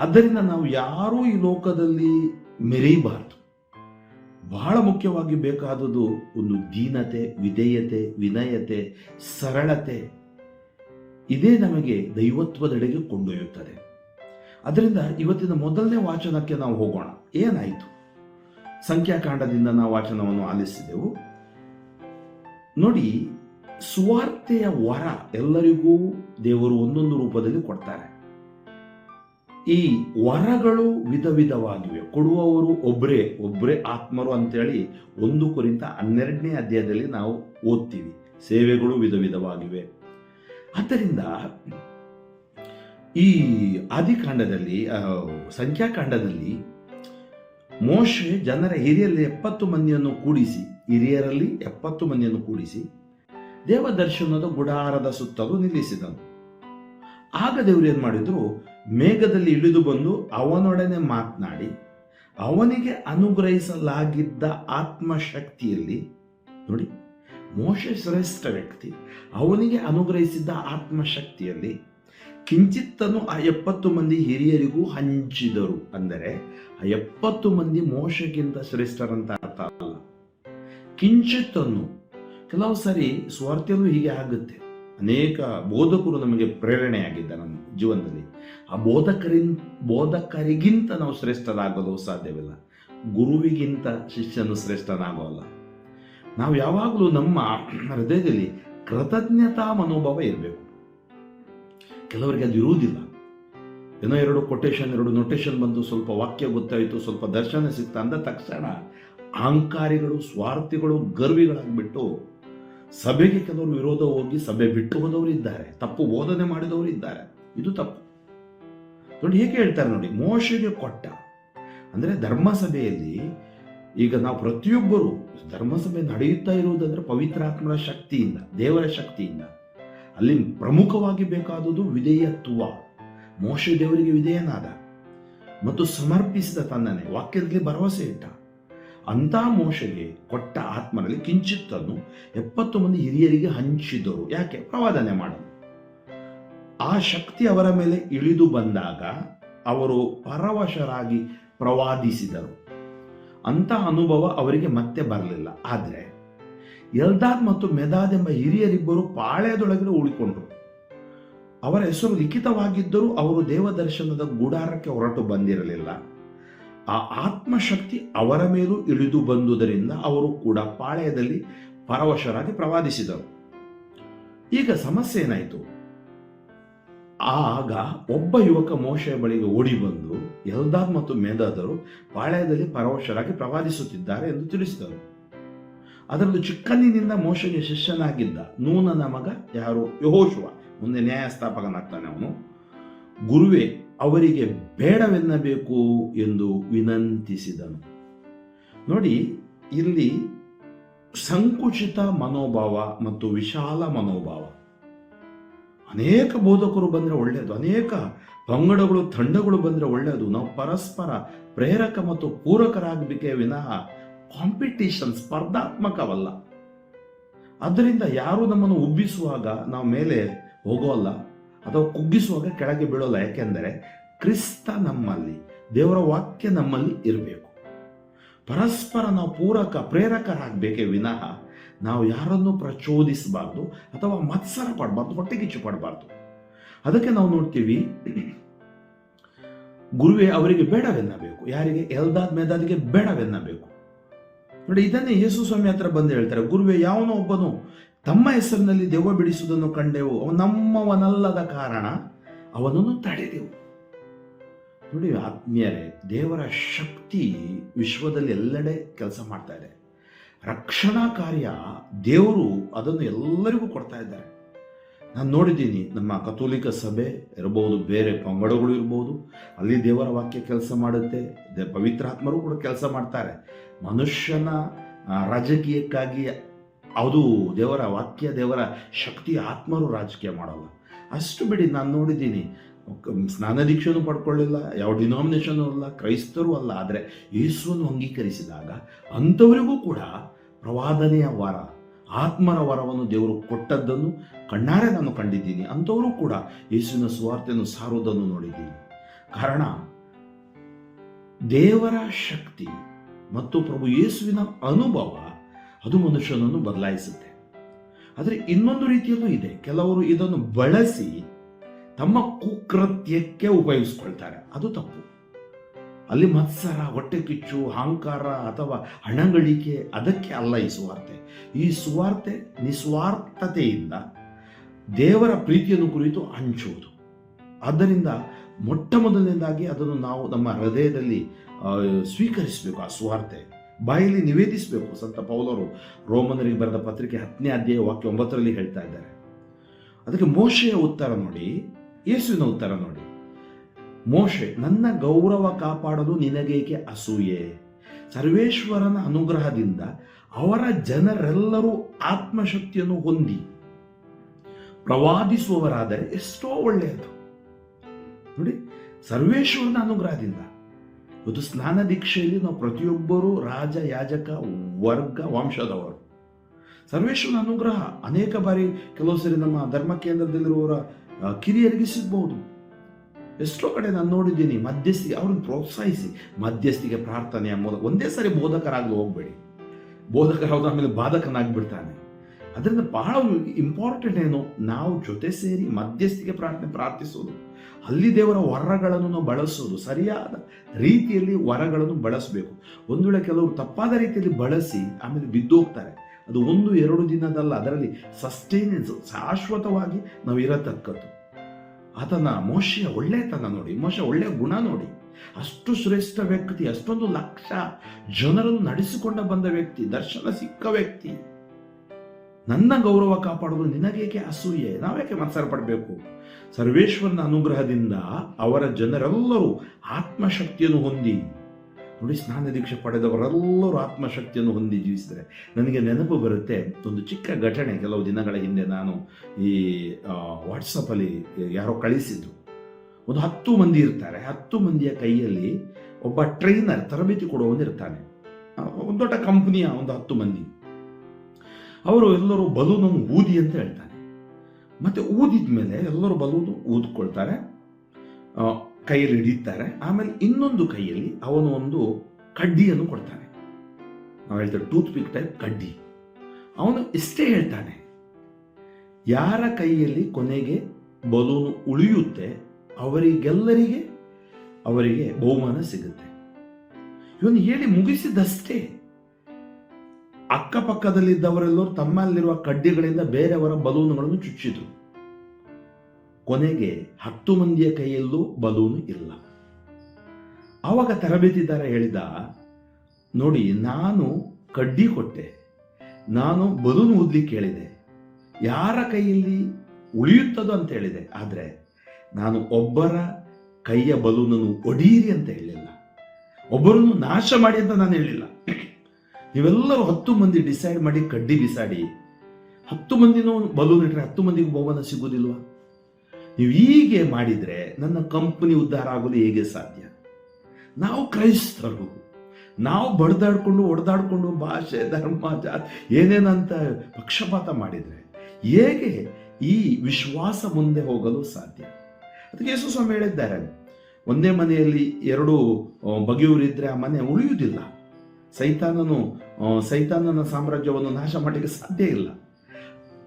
ಆದ್ದರಿಂದ ನಾವು ಯಾರೂ ಈ ಲೋಕದಲ್ಲಿ ಮೆರೆಯಬಾರದು ಬಹಳ ಮುಖ್ಯವಾಗಿ ಬೇಕಾದದ್ದು ಒಂದು ದೀನತೆ, ವಿಧೇಯತೆ, ವಿನಯತೆ, ಸರಳತೆ ಇದೇ ನಮಗೆ ದೈವತ್ವದೆಡೆಗೆ ಕೊಂಡೊಯ್ಯುತ್ತದೆ. ಅದರಿಂದ ಇವತ್ತಿನ ಮೊದಲನೇ ವಾಚನಕ್ಕೆ ನಾವು ಹೋಗೋಣ. ಏನಾಯಿತು? ಸಂಖ್ಯಾಕಾಂಡದಿಂದ ನಾವು ವಾಚನವನ್ನು ಆಲಿಸಿದೆವು. ನೋಡಿ, ಸುವಾರ್ತೆಯ ವರ ಎಲ್ಲರಿಗೂ ದೇವರು ಒಂದೊಂದು ರೂಪದಲ್ಲಿ ಕೊಡ್ತಾರೆ. ಈ ವರಗಳು ವಿಧ ವಿಧವಾಗಿವೆ. ಕೊಡುವವರು ಒಬ್ಬರೇ ಒಬ್ಬರೇ ಆತ್ಮರು ಅಂತೇಳಿ ಒಂದು ಕುರಿತ ಹನ್ನೆರಡನೇ ಅಧ್ಯಾಯದಲ್ಲಿ ನಾವು ಓದ್ತೀವಿ. ಸೇವೆಗಳು ವಿಧ ವಿಧವಾಗಿವೆ. ಆದ್ದರಿಂದ ಈ ಆದಿಕಾಂಡದಲ್ಲಿ ಸಂಖ್ಯಾಕಾಂಡದಲ್ಲಿ ಮೋಶೆ ಜನರ ಹಿರಿಯರಲ್ಲಿ ಎಪ್ಪತ್ತು ಮಂದಿಯನ್ನು ಕೂಡಿಸಿ, ಹಿರಿಯರಲ್ಲಿ ಎಪ್ಪತ್ತು ಮಂದಿಯನ್ನು ಕೂಡಿಸಿ ದೇವದರ್ಶನದ ಗುಡಾರದ ಸುತ್ತಲೂ ನಿಲ್ಲಿಸಿದನು. ಆಗ ದೇವರು ಏನು ಮಾಡಿದ್ರು, ಮೇಘದಲ್ಲಿ ಇಳಿದು ಬಂದು ಅವನೊಡನೆ ಮಾತನಾಡಿ, ಅವನಿಗೆ ಅನುಗ್ರಹಿಸಲಾಗಿದ್ದ ಆತ್ಮಶಕ್ತಿಯಲ್ಲಿ, ನೋಡಿ ಮೋಶೆ ಶ್ರೇಷ್ಠ ವ್ಯಕ್ತಿ. ಅವನಿಗೆ ಅನುಗ್ರಹಿಸಿದ್ದ ಆತ್ಮಶಕ್ತಿಯಲ್ಲಿ ಕಿಂಚಿತ್ತನ್ನು ಆ ಎಪ್ಪತ್ತು ಮಂದಿ ಹಿರಿಯರಿಗೂ ಹಂಚಿದರು. ಅಂದರೆ ಆ ಎಪ್ಪತ್ತು ಮಂದಿ ಮೋಶಕ್ಕಿಂತ ಶ್ರೇಷ್ಠರಂತ ಅರ್ಥ ಅಲ್ಲ. ಕಿಂಚಿತ್ತನ್ನು ಕೆಲವು ಸಾರಿ ಸ್ವಾರ್ಥನೂ ಹೀಗೆ ಆಗುತ್ತೆ. ಅನೇಕ ಬೋಧಕರು ನಮಗೆ ಪ್ರೇರಣೆಯಾಗಿದ್ದ ನಮ್ಮ ಜೀವನದಲ್ಲಿ. ಆ ಬೋಧಕರಿನ್, ಬೋಧಕರಿಗಿಂತ ನಾವು ಶ್ರೇಷ್ಠರಾಗಲು ಸಾಧ್ಯವಿಲ್ಲ. ಗುರುವಿಗಿಂತ ಶಿಷ್ಯನು ಶ್ರೇಷ್ಠನಾಗೋಲ್ಲ. ನಾವು ಯಾವಾಗಲೂ ನಮ್ಮ ಹೃದಯದಲ್ಲಿ ಕೃತಜ್ಞತಾ ಮನೋಭಾವ ಇರಬೇಕು. ಕೆಲವರಿಗೆ ಅದು ಇರುವುದಿಲ್ಲ. ಏನೋ ಎರಡು ಕೊಟೇಶನ್ ಎರಡು ನೊಟೇಶನ್ ಬಂದು ಸ್ವಲ್ಪ ವಾಕ್ಯ ಗೊತ್ತಾಯಿತು, ಸ್ವಲ್ಪ ದರ್ಶನ ಸಿಕ್ತ ಅಂದ ತಕ್ಷಣ ಅಹಂಕಾರಿಗಳು, ಸ್ವಾರ್ಥಿಗಳು, ಗರ್ವಿಗಳಾಗ್ಬಿಟ್ಟು ಸಭೆಗೆ ಕೆಲವರು ವಿರೋಧ ಹೋಗಿ ಸಭೆ ಬಿಟ್ಟು ಹೋದವರು ಇದ್ದಾರೆ. ತಪ್ಪು ಬೋಧನೆ ಮಾಡಿದವರು ಇದ್ದಾರೆ. ಇದು ತಪ್ಪು. ನೋಡಿ ಹೇಗೆ ಹೇಳ್ತಾರೆ ನೋಡಿ, ಮೋಶೆಗೆ ಕೊಟ್ಟ, ಅಂದರೆ ಧರ್ಮಸಭೆಯಲ್ಲಿ ಈಗ ನಾವು ಪ್ರತಿಯೊಬ್ಬರು ಧರ್ಮಸಭೆ ನಡೆಯುತ್ತಾ ಇರುವುದಂದ್ರೆ ಪವಿತ್ರಾತ್ಮರ ಶಕ್ತಿಯಿಂದ, ದೇವರ ಶಕ್ತಿಯಿಂದ. ಅಲ್ಲಿ ಪ್ರಮುಖವಾಗಿ ಬೇಕಾದುದು ವಿಧೇಯತ್ವ. ಮೋಶ ದೇವರಿಗೆ ವಿಧೇಯನಾದ. ಮತ್ತು ಸಮರ್ಪಿಸಿದ ತನ್ನನೇ ವಾಕ್ಯದಲ್ಲಿ ಭರವಸೆ ಇಟ್ಟ. ಅಂಥ ಮೋಶಗೆ ಕೊಟ್ಟ ಆತ್ಮನಲ್ಲಿ ಕಿಂಚಿತ್ತನ್ನು ಎಪ್ಪತ್ತು ಮಂದಿ ಹಿರಿಯರಿಗೆ ಹಂಚಿದರು. ಯಾಕೆ? ಪ್ರವಾದನೆ ಮಾಡಲು. ಆ ಶಕ್ತಿ ಅವರ ಮೇಲೆ ಇಳಿದು ಬಂದಾಗ ಅವರು ಪರವಶರಾಗಿ ಪ್ರವಾದಿಸಿದರು. ಅಂತ ಅನುಭವ ಅವರಿಗೆ ಮತ್ತೆ ಬರಲಿಲ್ಲ. ಆದರೆ ಎಲ್ದಾದ್ ಮತ್ತು ಮೆದಾದ್ ಎಂಬ ಹಿರಿಯರಿಬ್ಬರು ಪಾಳ್ಯದೊಳಗಡೆ ಉಳಿಕೊಂಡ್ರು. ಅವರ ಹೆಸರು ಲಿಖಿತವಾಗಿದ್ದರೂ ಅವರು ದೇವದರ್ಶನದ ಗುಡಾರಕ್ಕೆ ಹೊರಟು ಬಂದಿರಲಿಲ್ಲ. ಆ ಆತ್ಮಶಕ್ತಿ ಅವರ ಮೇಲೂ ಇಳಿದು ಬಂದುದರಿಂದ ಅವರು ಕೂಡ ಪಾಳೆಯದಲ್ಲಿ ಪರವಶರಾಗಿ ಪ್ರವಾದಿಸಿದರು. ಈಗ ಸಮಸ್ಯೆ ಏನಾಯಿತು? ಆಗ ಒಬ್ಬ ಯುವಕ ಮೋಶೆಯ ಬಳಿಗೆ ಓಡಿ ಬಂದು ಎಲ್ದಾದ್ ಮತ್ತು ಮೇದಾದರು ಪಾಳ್ಯದಲ್ಲಿ ಪರವಶರಾಗಿ ಪ್ರವಾದಿಸುತ್ತಿದ್ದಾರೆ ಎಂದು ತಿಳಿಸಿದರು. ಅದರಲ್ಲೂ ಚಿಕ್ಕಂದಿನಿಂದ ಮೋಶೆಗೆ ಶಿಷ್ಯನಾಗಿದ್ದ ನೂನನ ಮಗ ಯಾರು? ಯಹೋಶುವ. ಮುಂದೆ ನ್ಯಾಯಸ್ಥಾಪಕನಾಗ್ತಾನೆ ಅವನು. ಗುರುವೇ, ಅವರಿಗೆ ಬೇಡವೆನ್ನಬೇಕು ಎಂದು ವಿನಂತಿಸಿದನು. ನೋಡಿ, ಇಲ್ಲಿ ಸಂಕುಚಿತ ಮನೋಭಾವ ಮತ್ತು ವಿಶಾಲ ಮನೋಭಾವ. ಅನೇಕ ಬೋಧಕರು ಬಂದರೆ ಒಳ್ಳೆಯದು ಅನೇಕ ಪಂಗಡಗಳು, ತಂಡಗಳು ಬಂದರೆ ಒಳ್ಳೆಯದು ನಾವು ಪರಸ್ಪರ ಪ್ರೇರಕ ಮತ್ತು ಪೂರಕರಾಗಬೇಕೇ ವಿನಃ ಕಾಂಪಿಟೇಷನ್ ಸ್ಪರ್ಧಾತ್ಮಕವಲ್ಲ. ಅದರಿಂದ ಯಾರು ನಮ್ಮನ್ನು ಉಬ್ಬಿಸುವಾಗ ನಾವು ಮೇಲೆ ಹೋಗೋಲ್ಲ, ಅಥವಾ ಕುಗ್ಗಿಸುವಾಗ ಕೆಳಗೆ ಬೀಳೋಲ್ಲ. ಯಾಕೆಂದರೆ ಕ್ರಿಸ್ತ ನಮ್ಮಲ್ಲಿ, ದೇವರ ವಾಕ್ಯ ನಮ್ಮಲ್ಲಿ ಇರಬೇಕು. ಪರಸ್ಪರ ನಾವು ಪೂರಕ, ಪ್ರೇರಕರಾಗಬೇಕೆ ವಿನಃ ನಾವು ಯಾರನ್ನು ಪ್ರಚೋದಿಸಬಾರ್ದು ಅಥವಾ ಮತ್ಸರ ಪಡಬಾರ್ದು ಹೊಟ್ಟೆಗಿಚ್ಚು ಪಡಬಾರ್ದು ಅದಕ್ಕೆ ನಾವು ನೋಡ್ತೀವಿ, ಗುರುವೆ ಅವರಿಗೆ ಬೇಡವೆನ್ನಬೇಕು. ಯಾರಿಗೆ? ಎಲ್ದಾದ್ ಮೇದಾದಿಗೆ ಬೇಡವೆನ್ನಬೇಕು. ನೋಡಿ, ಇದನ್ನೇ ಯೇಸು ಸ್ವಾಮಿ ಹತ್ರ ಬಂದು ಹೇಳ್ತಾರೆ, ಗುರುವೆ, ಯಾವನೋ ಒಬ್ಬನು ತಮ್ಮ ಹೆಸರಿನಲ್ಲಿ ದೆವ್ವ ಬಿಡಿಸುವುದನ್ನು ಕಂಡೆವು. ಅವನು ನಮ್ಮವನಲ್ಲದ ಕಾರಣ ಅವನನ್ನು ತಡೆದೆವು. ನೋಡಿ, ಆತ್ಮೀಯರೇ, ದೇವರ ಶಕ್ತಿ ವಿಶ್ವದಲ್ಲಿ ಎಲ್ಲೆಡೆ ಕೆಲಸ ಮಾಡ್ತಾ ಇದೆ. ರಕ್ಷಣಾ ಕಾರ್ಯ ದೇವರು ಅದನ್ನು ಎಲ್ಲರಿಗೂ ಕೊಡ್ತಾ ಇದ್ದಾರೆ. ನಾನು ನೋಡಿದ್ದೀನಿ, ನಮ್ಮ ಕಥೋಲಿಕ ಸಭೆ ಇರಬಹುದು, ಬೇರೆ ಪಂಗಡಗಳು ಇರ್ಬೋದು ಅಲ್ಲಿ ದೇವರ ವಾಕ್ಯ ಕೆಲಸ ಮಾಡುತ್ತೆ ಪವಿತ್ರಾತ್ಮರು ಕೂಡ ಕೆಲಸ ಮಾಡ್ತಾರೆ. ಮನುಷ್ಯನ ರಾಜಕೀಯಕ್ಕಾಗಿ ಅದು ದೇವರ ವಾಕ್ಯ, ದೇವರ ಶಕ್ತಿ ಆತ್ಮರು ರಾಜಕೀಯ ಮಾಡಲ್ಲ. ಅಷ್ಟು ಬಿಡಿ, ನಾನು ನೋಡಿದ್ದೀನಿ ಸ್ನಾನ ದೀಕ್ಷೆನೂ ಪಡ್ಕೊಳ್ಳಿಲ್ಲ, ಯಾವ ಡಿನಾಮಿನೇಷನ್ ಅಲ್ಲ, ಕ್ರೈಸ್ತರು ಅಲ್ಲ, ಆದರೆ ಯೇಸುವನ್ನು ಅಂಗೀಕರಿಸಿದಾಗ ಅಂಥವರಿಗೂ ಕೂಡ ಪ್ರವಾದನೆಯ ವರ ಆತ್ಮರ ವರವನ್ನು ದೇವರು ಕೊಟ್ಟದ್ದನ್ನು ಕಣ್ಣಾರೆ ನಾನು ಕಂಡಿದ್ದೀನಿ, ಅಂಥವರು ಕೂಡ ಯೇಸುವಿನ ಸುವಾರ್ತೆಯನ್ನು ಸಾರುವುದನ್ನು ನೋಡಿದ್ದೀನಿ. ಕಾರಣ, ದೇವರ ಶಕ್ತಿ ಮತ್ತು ಪ್ರಭು ಯೇಸುವಿನ ಅನುಭವ ಅದು ಮನುಷ್ಯನನ್ನು ಬದಲಾಯಿಸುತ್ತೆ. ಆದರೆ ಇನ್ನೊಂದು ರೀತಿಯಲ್ಲೂ ಇದೆ, ಕೆಲವರು ಇದನ್ನು ಬಳಸಿ ತಮ್ಮ ಕುಕೃತ್ಯಕ್ಕೆ ಉಪಯೋಗಿಸ್ಕೊಳ್ತಾರೆ. ಅದು ತಪ್ಪು. ಅಲ್ಲಿ ಮತ್ಸರ, ಹೊಟ್ಟೆ ಕಿಚ್ಚು, ಅಹಂಕಾರ ಅಥವಾ ಹಣಗಳಿಕೆ, ಅದಕ್ಕೆ ಅಲ್ಲ ಈ ಸುವಾರ್ತೆ. ಈ ಸುವಾರ್ತೆ ನಿಸ್ವಾರ್ಥತೆಯಿಂದ ದೇವರ ಪ್ರೀತಿಯನ್ನು ಕುರಿತು ಹಂಚುವುದು. ಆದ್ದರಿಂದ ಮೊಟ್ಟ ಮೊದಲನೇದಾಗಿ ಅದನ್ನು ನಾವು ನಮ್ಮ ಹೃದಯದಲ್ಲಿ ಸ್ವೀಕರಿಸಬೇಕು ಆ ಸುವಾರ್ತೆ. ಬಾಯಲ್ಲಿ ನಿವೇದಿಸಬೇಕು. ಸಂತ ಪೌಲರು ರೋಮನರಿಗೆ ಬರೆದ ಪತ್ರಿಕೆ ಹತ್ತನೇ ಅಧ್ಯಾಯ ವಾಕ್ಯ ಒಂಬತ್ತರಲ್ಲಿ ಹೇಳ್ತಾ ಇದ್ದಾರೆ. ಅದಕ್ಕೆ ಮೋಶೆಯ ಉತ್ತರ ನೋಡಿ, ಯೇಸುವಿನ ಉತ್ತರ ನೋಡಿ. ಮೋಶೆ, ನನ್ನ ಗೌರವ ಕಾಪಾಡಲು ನಿನಗೇಕೆ ಅಸೂಯೆ? ಸರ್ವೇಶ್ವರನ ಅನುಗ್ರಹದಿಂದ ಅವರ ಜನರೆಲ್ಲರೂ ಆತ್ಮಶಕ್ತಿಯನ್ನು ಹೊಂದಿ. ಪ್ರವಾದಿಸುವವರಾದರೆ ಎಷ್ಟೋ ಒಳ್ಳೆಯದು. ನೋಡಿ, ಸರ್ವೇಶ್ವರನ ಅನುಗ್ರಹದಿಂದ. ಇವತ್ತು ಸ್ನಾನ ದೀಕ್ಷೆಯಲ್ಲಿ ನಾವು ಪ್ರತಿಯೊಬ್ಬರೂ ರಾಜ, ಯಾಜಕ, ವರ್ಗ, ವಂಶದವರು. ಸರ್ವೇಶ್ವರನ ಅನುಗ್ರಹ ಅನೇಕ ಬಾರಿ ಕೆಲವು ಸರಿ ನಮ್ಮ ಧರ್ಮ ಕೇಂದ್ರದಲ್ಲಿರುವವರ ಕಿರಿಯರಿಗೆ ಸಿಗ್ಬಹುದು. ಎಷ್ಟೋ ಕಡೆ ನಾನು ನೋಡಿದ್ದೀನಿ ಮಧ್ಯಸ್ಥಿಗೆ ಅವ್ರನ್ನ ಪ್ರೋತ್ಸಾಹಿಸಿ ಮಧ್ಯಸ್ಥಿಗೆ ಪ್ರಾರ್ಥನೆಯ ಮೂಲಕ ಒಂದೇ ಸಾರಿ ಬೋಧಕರಾಗಲು ಹೋಗಬೇಡಿ. ಬೋಧಕರಾದ ಆಮೇಲೆ ಬಾಧಕನಾಗ್ಬಿಡ್ತಾನೆ. ಅದರಿಂದ ಬಹಳ ಇಂಪಾರ್ಟೆಂಟ್ ಏನು, ನಾವು ಜೊತೆ ಸೇರಿ ಮಧ್ಯಸ್ಥಿಗೆ ಪ್ರಾರ್ಥನೆ ಪ್ರಾರ್ಥಿಸೋದು. ಅಲ್ಲಿ ದೇವರ ವರಗಳನ್ನು ನಾವು ಬಳಸೋದು, ಸರಿಯಾದ ರೀತಿಯಲ್ಲಿ ವರಗಳನ್ನು ಬಳಸಬೇಕು. ಒಂದು ವೇಳೆ ಕೆಲವರು ತಪ್ಪಾದ ರೀತಿಯಲ್ಲಿ ಬಳಸಿ, ಆಮೇಲೆ ಬಿದ್ದೋಗ್ತಾರೆ. ಅದು ಒಂದು, ಎರಡು ದಿನದಲ್ಲ, ಅದರಲ್ಲಿ ಸಸ್ಟೈನೆನ್ಸ್, ಶಾಶ್ವತವಾಗಿ ನಾವು ಇರತಕ್ಕದ್ದು. ಆತನ ಮೋಶೆಯ ಒಳ್ಳೆತನ ನೋಡಿ ಮೋಶ ಒಳ್ಳೆಯ ಗುಣ ನೋಡಿ. ಅಷ್ಟು ಶ್ರೇಷ್ಠ ವ್ಯಕ್ತಿ, ಅಷ್ಟೊಂದು ಲಕ್ಷ ಜನರನ್ನು ನಡೆಸಿಕೊಂಡ ಬಂದ ವ್ಯಕ್ತಿ, ದರ್ಶನ ಸಿಕ್ಕ ವ್ಯಕ್ತಿ. ನನ್ನ ಗೌರವ ಕಾಪಾಡೋದು ನಿನಗೇಕೆ ಅಸೂಯೆ? ನಾವೇಕೆ ಮತ್ಸರ ಪಡಬೇಕು? ಸರ್ವೇಶ್ವರನ ಅನುಗ್ರಹದಿಂದ ಅವರ ಜನರೆಲ್ಲರೂ ಆತ್ಮಶಕ್ತಿಯನ್ನು ಹೊಂದಿ ನೋಡಿ, ಸ್ನಾನ ದೀಕ್ಷೆ ಪಡೆದವರೆಲ್ಲರೂ ಆತ್ಮಶಕ್ತಿಯನ್ನು ಹೊಂದಿ ಜೀವಿಸಿದರೆ ನನಗೆ ನೆನಪು ಬರುತ್ತೆ, ಒಂದು ಚಿಕ್ಕ ಘಟನೆ, ಕೆಲವು ದಿನಗಳ ಹಿಂದೆ ನಾನು ಈ ವಾಟ್ಸಪ್ಪಲ್ಲಿ ಯಾರೋ ಕಳಿಸಿದ್ರು. ಒಂದು ಹತ್ತು ಮಂದಿ ಇರ್ತಾರೆ, ಹತ್ತು ಮಂದಿಯ ಕೈಯಲ್ಲಿ ಒಬ್ಬ ಟ್ರೈನರ್ ತರಬೇತಿ ಕೊಡುವವನು ಇರ್ತಾನೆ. ಒಂದು ದೊಡ್ಡ ಕಂಪ್ನಿಯ ಒಂದು ಹತ್ತು ಮಂದಿ. ಅವರು ಎಲ್ಲರೂ ಬಲೂನನ್ನು ಊದಿ ಅಂತ ಹೇಳ್ತಾನೆ. ಮತ್ತೆ ಊದಿದ ಮೇಲೆ ಎಲ್ಲರೂ ಬಲೂನು ಊದ್ಕೊಳ್ತಾರೆ. ಕೈಯಲ್ಲಿ ಹಿಡಿತಾರೆ ಆಮೇಲೆ ಇನ್ನೊಂದು ಕೈಯಲ್ಲಿ ಅವನು ಒಂದು ಕಡ್ಡಿಯನ್ನು ಕೊಡ್ತಾನೆ. ನಾವು ಹೇಳ್ತೇವೆ ಟೂತ್ ಪಿಕ್ ಟೈಪ್ ಕಡ್ಡಿ. ಅವನು ಇಷ್ಟೇ ಹೇಳ್ತಾನೆ, ಯಾರ ಕೈಯಲ್ಲಿ ಕೊನೆಗೆ ಬಲೂನು ಉಳಿಯುತ್ತೆ, ಅವರಿಗೆಲ್ಲರಿಗೆ ಅವರಿಗೆ ಬಹುಮಾನ ಸಿಗುತ್ತೆ. ಇವನು ಹೇಳಿ ಮುಗಿಸಿದಷ್ಟೇ. ಅಕ್ಕಪಕ್ಕದಲ್ಲಿದ್ದವರೆಲ್ಲರೂ ತಮ್ಮಲ್ಲಿರುವ ಕಡ್ಡಿಗಳಿಂದ ಬೇರೆಯವರ ಬಲೂನುಗಳನ್ನು ಚುಚ್ಚಿದ್ರು. ಕೊನೆಗೆ ಹತ್ತು ಮಂದಿಯ ಕೈಯಲ್ಲೂ ಬಲೂನು ಇಲ್ಲ. ಆವಾಗ ತರಬೇತಿದಾರ ಹೇಳಿದ, ನೋಡಿ, ನಾನು ಕಡ್ಡಿ ಕೊಟ್ಟೆ. ನಾನು ಬಲೂನ್ ಊದ್ಲಿಕ್ಕೆ ಹೇಳಿದೆ. ಯಾರ ಕೈಯಲ್ಲಿ ಉಳಿಯುತ್ತದೋ ಅಂತ ಹೇಳಿದೆ. ಆದರೆ ನಾನು ಒಬ್ಬರ ಕೈಯ ಬಲೂನನ್ನು ಒಡೀರಿ ಅಂತ ಹೇಳಿಲ್ಲ ಒಬ್ಬರನ್ನು ನಾಶ ಮಾಡಿ ಅಂತ ನಾನು ಹೇಳಿಲ್ಲ. ನೀವೆಲ್ಲರೂ ಹತ್ತು ಮಂದಿ ಡಿಸೈಡ್ ಮಾಡಿ ಕಡ್ಡಿ ಬಿಸಾಡಿ. ಹತ್ತು ಮಂದಿನೂ ಬಲೂನ್ ಇಟ್ಟರೆ ಹತ್ತು ಮಂದಿಗೆ ಬಹುಮಾನ ಸಿಗುವುದಿಲ್ವಾ? ನೀವು ಹೀಗೆ ಮಾಡಿದರೆ ನನ್ನ ಕಂಪನಿ ಉದ್ಧಾರ ಆಗೋದು ಹೇಗೆ ಸಾಧ್ಯ? ನಾವು ಕ್ರೈಸ್ತರು. ನಾವು ಬಡ್ದಾಡ್ಕೊಂಡು ಹೊಡೆದಾಡ್ಕೊಂಡು ಭಾಷೆ, ಧರ್ಮ, ಜಾತಿ ಏನೇನಂತ ಪಕ್ಷಪಾತ ಮಾಡಿದರೆ ಹೇಗೆ ಈ ವಿಶ್ವಾಸ ಮುಂದೆ ಹೋಗಲು ಸಾಧ್ಯ? ಅದಕ್ಕೆ ಯೇಸು ಸ್ವಾಮಿ ಹೇಳಿದ್ದಾರೆ, ಒಂದೇ ಮನೆಯಲ್ಲಿ ಎರಡು ಬಗೆಯವರಿದ್ದರೆ ಆ ಮನೆ ಉಳಿಯುವುದಿಲ್ಲ. ಸೈತಾನನು ಸೈತಾನನ ಸಾಮ್ರಾಜ್ಯವನ್ನು ನಾಶ ಮಾಡಲಿಕ್ಕೆ ಸಾಧ್ಯ ಇಲ್ಲ.